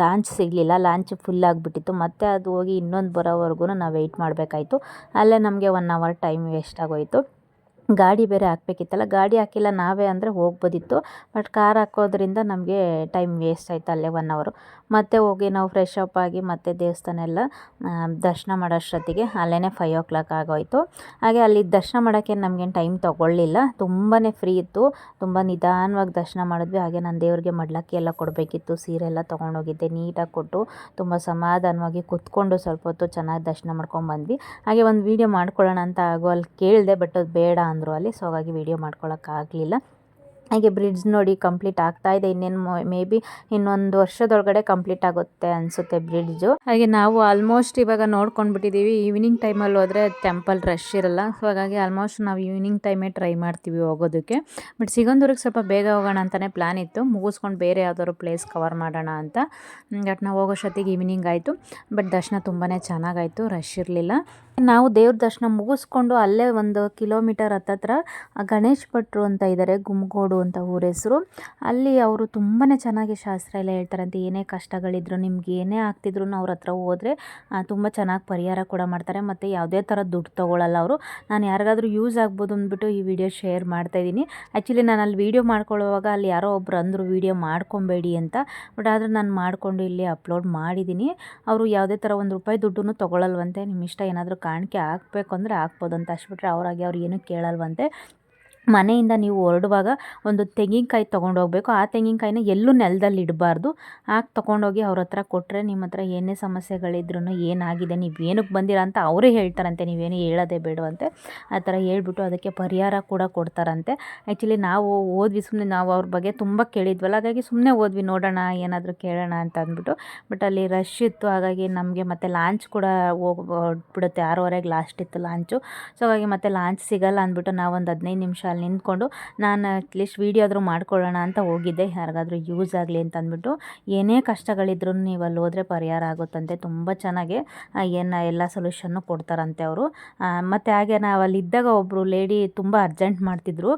ಲಾಂಚ್ ಸಿಗಲಿಲ್ಲ. ಲಾಂಚ್ ಫುಲ್ ಆಗಿಬಿಟ್ಟಿತ್ತು. ಮತ್ತೆ ಅದು ಹೋಗಿ ಇನ್ನೊಂದು ಬರೋವರೆಗೂ ನಾವು ವೆಯ್ಟ್ ಮಾಡಬೇಕಾಯಿತು. ಅಲ್ಲೇ ನಮಗೆ ಒನ್ ಅವರ್ ಟೈಮ್ ವೇಸ್ಟ್ ಆಗೋಯಿತು. ಗಾಡಿ ಬೇರೆ ಹಾಕ್ಬೇಕಿತ್ತಲ್ಲ, ಗಾಡಿ ಹಾಕಿಲ್ಲ, ನಾವೇ ಅಂದರೆ ಹೋಗ್ಬೋದಿತ್ತು. ಬಟ್ ಕಾರ್ ಹಾಕೋದ್ರಿಂದ ನಮಗೆ ಟೈಮ್ ವೇಸ್ಟ್ ಆಯಿತು ಅಲ್ಲೇ ಒನ್ ಅವರು ಮತ್ತೆ ಹೋಗಿ ನಾವು ಫ್ರೆಶ್ ಅಪ್ ಆಗಿ ಮತ್ತೆ ದೇವಸ್ಥಾನ ಎಲ್ಲ ದರ್ಶನ ಮಾಡೋಷ್ಟೊತ್ತಿಗೆ ಅಲ್ಲೇ ಫೈವ್ ಓ ಕ್ಲಾಕ್ ಆಗೋಯಿತು. ಹಾಗೆ ಅಲ್ಲಿ ದರ್ಶನ ಮಾಡೋಕ್ಕೆ ನಮಗೇನು ಟೈಮ್ ತೊಗೊಳ್ಳಿಲ್ಲ. ತುಂಬಾ ಫ್ರೀ ಇತ್ತು. ತುಂಬ ನಿಧಾನವಾಗಿ ದರ್ಶನ ಮಾಡಿದ್ವಿ. ಹಾಗೆ ನಾನು ದೇವ್ರಿಗೆ ಮಡ್ಲಕ್ಕಿ ಎಲ್ಲ ಕೊಡಬೇಕಿತ್ತು. ಸೀರೆ ಎಲ್ಲ ತೊಗೊಂಡೋಗಿದ್ದೆ, ನೀಟಾಗಿ ಕೊಟ್ಟು ತುಂಬ ಸಮಾಧಾನವಾಗಿ ಕುತ್ಕೊಂಡು ಸ್ವಲ್ಪ ಹೊತ್ತು ಚೆನ್ನಾಗಿ ದರ್ಶನ ಮಾಡ್ಕೊಂಡು ಬಂದ್ವಿ ಹಾಗೆ ಒಂದು ವೀಡಿಯೋ ಮಾಡ್ಕೊಳ್ಳೋಣ ಅಂತ ಆಗೋ ಅಲ್ಲಿ ಕೇಳಿದೆ ಬಟ್ ಅದು ಬೇಡ ಅಂದರು ಅಲ್ಲಿ ಸೊ ಹಾಗಾಗಿ ವೀಡಿಯೋ ಮಾಡ್ಕೊಳ್ಳೋಕ್ಕಾಗಲಿಲ್ಲ ಹಾಗೆ ಬ್ರಿಡ್ಜ್ ನೋಡಿ ಕಂಪ್ಲೀಟ್ ಆಗ್ತಾ ಇದೆ. ಇನ್ನೇನು ಮೇ ಬಿ ಇನ್ನೊಂದು ವರ್ಷದೊಳಗಡೆ ಕಂಪ್ಲೀಟ್ ಆಗುತ್ತೆ ಅನಿಸುತ್ತೆ ಬ್ರಿಡ್ಜು ಹಾಗೆ ನಾವು ಆಲ್ಮೋಸ್ಟ್ ಇವಾಗ ನೋಡ್ಕೊಂಡ್ಬಿಟ್ಟಿದ್ದೀವಿ ಈವ್ನಿಂಗ್ ಟೈಮಲ್ಲಿ ಹೋದರೆ ಟೆಂಪಲ್ ರಶ್ ಇರಲ್ಲ. ಸೊ ಹಾಗಾಗಿ ಆಲ್ಮೋಸ್ಟ್ ನಾವು ಈವ್ನಿಂಗ್ ಟೈಮೇ ಟ್ರೈ ಮಾಡ್ತೀವಿ ಹೋಗೋದಕ್ಕೆ. ಬಟ್ ಸಿಗಂದೂರಿಗೆ ಸ್ವಲ್ಪ ಬೇಗ ಹೋಗೋಣ ಅಂತಲೇ ಪ್ಲ್ಯಾನ್ ಇತ್ತು. ಮುಗಿಸ್ಕೊಂಡು ಬೇರೆ ಯಾವ್ದಾದ್ರು ಪ್ಲೇಸ್ ಕವರ್ ಮಾಡೋಣ ಅಂತ. ಬಟ್ ನಾವು ಹೋಗೋಷ್ಟೊತ್ತಿಗೆ ಈವ್ನಿಂಗ್ ಆಯಿತು. ಬಟ್ ದರ್ಶನ ತುಂಬಾ ಚೆನ್ನಾಗಾಯಿತು. ರಶ್ ಇರಲಿಲ್ಲ. ನಾವು ದೇವ್ರ ದರ್ಶನ ಮುಗಿಸ್ಕೊಂಡು ಅಲ್ಲೇ ಒಂದು ಕಿಲೋಮೀಟರ್ ಹತ್ತತ್ರ ಗಣೇಶ್ ಭಟ್ರು ಅಂತ ಇದ್ದಾರೆ ಗುಮ್ಗೋಡು ಅಂತ ಊರ ಹೆಸರು. ಅಲ್ಲಿ ಅವರು ತುಂಬಾ ಚೆನ್ನಾಗಿ ಶಾಸ್ತ್ರ ಎಲ್ಲ ಹೇಳ್ತಾರಂತೆ ಏನೇ ಕಷ್ಟಗಳಿದ್ರು ನಿಮ್ಗೆ ಏನೇ ಆಗ್ತಿದ್ರು ಅವ್ರ ಹತ್ರ ಹೋದರೆ ತುಂಬ ಚೆನ್ನಾಗಿ ಪರಿಹಾರ ಕೂಡ ಮಾಡ್ತಾರೆ. ಮತ್ತು ಯಾವುದೇ ಥರ ದುಡ್ಡು ತೊಗೊಳಲ್ಲ ಅವರು. ನಾನು ಯಾರಿಗಾದರೂ ಯೂಸ್ ಆಗ್ಬೋದು ಅಂದ್ಬಿಟ್ಟು ಈ ವಿಡಿಯೋ ಶೇರ್ ಮಾಡ್ತಾಯಿದ್ದೀನಿ ಆ್ಯಕ್ಚುಲಿ ನಾನು ಅಲ್ಲಿ ವೀಡಿಯೋ ಮಾಡ್ಕೊಳ್ಳುವಾಗ ಅಲ್ಲಿ ಯಾರೋ ಒಬ್ರು ಅಂದರು ವೀಡಿಯೋ ಮಾಡ್ಕೊಬೇಡಿ ಅಂತ. ಬಟ್ ಆದರೆ ನಾನು ಮಾಡಿಕೊಂಡು ಇಲ್ಲಿ ಅಪ್ಲೋಡ್ ಮಾಡಿದ್ದೀನಿ. ಅವರು ಯಾವುದೇ ಥರ ಒಂದು ರೂಪಾಯಿ ದುಡ್ಡು ತೊಗೊಳಲ್ವಂತೆ. ನಿಮ್ಮ ಇಷ್ಟ ಏನಾದರೂ ಕಾಣಿಕೆ ಹಾಕ್ಬೇಕು ಅಂದರೆ ಹಾಕ್ಬೋದು ಅಂತ ಅಷ್ಟು ಬಿಟ್ಟರೆ ಅವ್ರಾಗೆ ಅವ್ರು ಏನೂ ಕೇಳಲ್ವಂತೆ. ಮನೆಯಿಂದ ನೀವು ಹೊರಡುವಾಗ ಒಂದು ತೆಂಗಿನಕಾಯಿ ತೊಗೊಂಡೋಗ್ಬೇಕು. ಆ ತೆಂಗಿನಕಾಯಿನ ಎಲ್ಲೂ ನೆಲದಲ್ಲಿ ಇಡಬಾರ್ದು. ಹಾಕಿ ತೊಗೊಂಡೋಗಿ ಅವ್ರ ಹತ್ರ ಕೊಟ್ಟರೆ ನಿಮ್ಮ ಹತ್ರ ಏನೇ ಸಮಸ್ಯೆಗಳಿದ್ರೂ ಏನಾಗಿದೆ, ನೀವು ಏನಕ್ಕೆ ಬಂದಿರ ಅಂತ ಅವರೇ ಹೇಳ್ತಾರಂತೆ. ನೀವೇನು ಹೇಳೋದೇ ಬೇಡವಂತೆ. ಆ ಥರ ಹೇಳ್ಬಿಟ್ಟು ಅದಕ್ಕೆ ಪರಿಹಾರ ಕೂಡ ಕೊಡ್ತಾರಂತೆ. ಆ್ಯಕ್ಚುಲಿ ನಾವು ಓದ್ವಿ ಸುಮ್ಮನೆ ನಾವು ಅವ್ರ ಬಗ್ಗೆ ತುಂಬ ಕೇಳಿದ್ವಲ್ಲ. ಹಾಗಾಗಿ ಸುಮ್ಮನೆ ಓದ್ವಿ ನೋಡೋಣ, ಏನಾದರೂ ಕೇಳೋಣ ಅಂತ ಅಂದ್ಬಿಟ್ಟು. ಬಟ್ ಅಲ್ಲಿ ರಶ್ ಇತ್ತು. ಹಾಗಾಗಿ ನಮಗೆ ಮತ್ತೆ ಲಾಂಚ್ ಕೂಡ ಹೋಗ್ಬಿಡುತ್ತೆ. ಆರೂವರೆಗೆ ಲಾಸ್ಟ್ ಇತ್ತು ಲಾಂಚು ಸೊ ಹಾಗಾಗಿ ಮತ್ತೆ ಲಾಂಚ್ ಸಿಗಲ್ಲ ಅಂದ್ಬಿಟ್ಟು ನಾವು ಒಂದು ಹದಿನೈದು ನಿಮಿಷ ಅಲ್ಲಿ ನಿಂತ್ಕೊಂಡು ನಾನು ಅಟ್ಲೀಸ್ಟ್ ವೀಡಿಯೋ ಆದರೂ ಮಾಡ್ಕೊಳ್ಳೋಣ ಅಂತ ಹೋಗಿದ್ದೆ. ಯಾರಿಗಾದರೂ ಯೂಸ್ ಆಗಲಿ ಅಂತ ಅಂದ್ಬಿಟ್ಟು ಏನೇ ಕಷ್ಟಗಳಿದ್ರೂ ನೀವು ಅಲ್ಲಿ ಹೋದರೆ ಪರಿಹಾರ ಆಗುತ್ತಂತೆ. ತುಂಬ ಚೆನ್ನಾಗಿ ಏನು ಎಲ್ಲ ಸೊಲ್ಯೂಷನ್ನು ಕೊಡ್ತಾರಂತೆ ಅವರು. ಮತ್ತು ಹಾಗೆ ನಾವು ಅಲ್ಲಿದ್ದಾಗ ಒಬ್ಬರು ಲೇಡಿ ತುಂಬ ಅರ್ಜೆಂಟ್ ಮಾಡ್ತಿದ್ರು.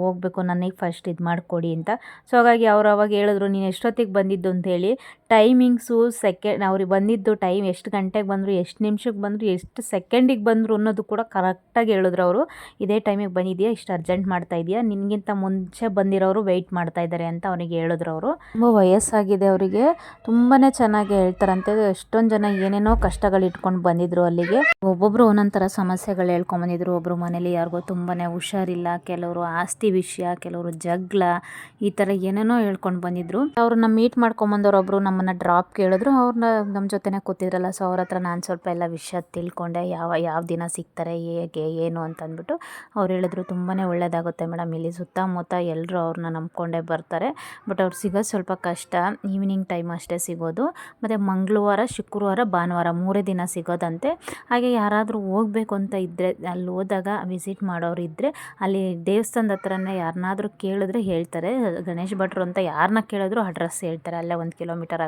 ಹೋಗಬೇಕು ನನಗೆ ಫಸ್ಟ್ ಇದು ಮಾಡಿಕೊಡಿ ಅಂತ. ಸೊ ಹಾಗಾಗಿ ಅವ್ರು ಅವಾಗ ಹೇಳಿದ್ರು, ನೀನು ಎಷ್ಟೊತ್ತಿಗೆ ಬಂದಿದ್ದು ಅಂತ ಹೇಳಿ. ಟೈಮಿಂಗ್ಸು, ಸೆಕೆಂಡ್ ಅವ್ರಿಗೆ ಬಂದಿದ್ದು ಟೈಮ್ ಎಷ್ಟು ಗಂಟೆಗೆ ಬಂದರು, ಎಷ್ಟು ನಿಮಿಷಕ್ಕೆ ಬಂದರು, ಎಷ್ಟು ಸೆಕೆಂಡಿಗೆ ಬಂದರು ಅನ್ನೋದು ಕೂಡ ಕರೆಕ್ಟಾಗಿ ಹೇಳಿದ್ರು ಅವರು. ಇದೇ ಟೈಮಿಗೆ ಬಂದಿದೆಯಾ, ಇಷ್ಟು ಅರ್ಜೆಂಟ್ ಮಾಡ್ತಾ ಇದೆಯಾ, ನಿನಗಿಂತ ಮುಂಚೆ ಬಂದಿರೋರು ವೆಯ್ಟ್ ಮಾಡ್ತಾ ಇದ್ದಾರೆ ಅಂತ ಅವನಿಗೆ ಹೇಳಿದ್ರು ಅವರು. ತುಂಬ ವಯಸ್ಸಾಗಿದೆ ಅವರಿಗೆ. ತುಂಬಾ ಚೆನ್ನಾಗಿ ಹೇಳ್ತಾರಂತೆ. ಎಷ್ಟೊಂದು ಜನ ಏನೇನೋ ಕಷ್ಟಗಳು ಇಟ್ಕೊಂಡು ಬಂದಿದ್ರು ಅಲ್ಲಿಗೆ. ಒಬ್ಬೊಬ್ರು ಥರ ಸಮಸ್ಯೆಗಳು ಹೇಳ್ಕೊಂಡ್ ಬಂದಿದ್ರು ಒಬ್ಬರು ಮನೇಲಿ ಯಾರಿಗೋ ತುಂಬಾ ಹುಷಾರಿಲ್ಲ, ಕೆಲವರು ಆಸ್ತಿ ವಿಷಯ, ಕೆಲವರು ಜಗ್ಲ ಈ ಥರ ಏನೇನೋ ಹೇಳ್ಕೊಂಡು ಬಂದಿದ್ರು. ಅವ್ರನ್ನ ಮೀಟ್ ಮಾಡ್ಕೊಂಬಂದವ್ರು ಒಬ್ರು ನಮ್ಮನ್ನ ಡ್ರಾಪ್ ಕೇಳಿದ್ರು ಅವ್ರನ್ನ ನಮ್ಮ ಜೊತೆನೆ ಕೂತಿದ್ರಲ್ಲ. ಸೊ ಅವ್ರ ಹತ್ರ ನಾನು ಸ್ವಲ್ಪ ಎಲ್ಲ ವಿಷಯ ತಿಳ್ಕೊಂಡೆ. ಯಾವ ಯಾವ ದಿನ ಸಿಗ್ತಾರೆ, ಹೇಗೆ, ಏನು ಅಂತ ಅಂದ್ಬಿಟ್ಟು ಅವ್ರು ಹೇಳಿದ್ರು ತುಂಬಾ ಒಳ್ಳೇದಾಗುತ್ತೆ ಮೇಡಮ್. ಇಲ್ಲಿ ಸುತ್ತಮುತ್ತ ಎಲ್ಲರೂ ಅವ್ರನ್ನ ನಂಬ್ಕೊಂಡೇ ಬರ್ತಾರೆ. ಬಟ್ ಅವ್ರು ಸಿಗೋದು ಸ್ವಲ್ಪ ಕಷ್ಟ. ಈವ್ನಿಂಗ್ ಟೈಮ್ ಅಷ್ಟೇ ಸಿಗೋದು. ಮತ್ತು ಮಂಗಳವಾರ, ಶುಕ್ರವಾರ, ಭಾನುವಾರ ಮೂರೇ ದಿನ ಸಿಗೋದಂತೆ. ಹಾಗೆ ಯಾರಾದರೂ ಹೋಗಬೇಕು ಅಂತ ಇದ್ದರೆ ಅಲ್ಲಿ ಹೋದಾಗ ವಿಸಿಟ್ ಮಾಡೋರು ಇದ್ದರೆ ಅಲ್ಲಿ ದೇವಸ್ಥಾನದ ಹತ್ರನೇ ಯಾರನ್ನಾದರೂ ಕೇಳಿದ್ರೆ ಹೇಳ್ತಾರೆ. ಗಣೇಶ್ ಭಟ್ರು ಅಂತ ಯಾರನ್ನ ಕೇಳಿದ್ರು ಅಡ್ರೆಸ್ ಹೇಳ್ತಾರೆ. ಅಲ್ಲೇ ಒಂದು ಕಿಲೋಮೀಟರ್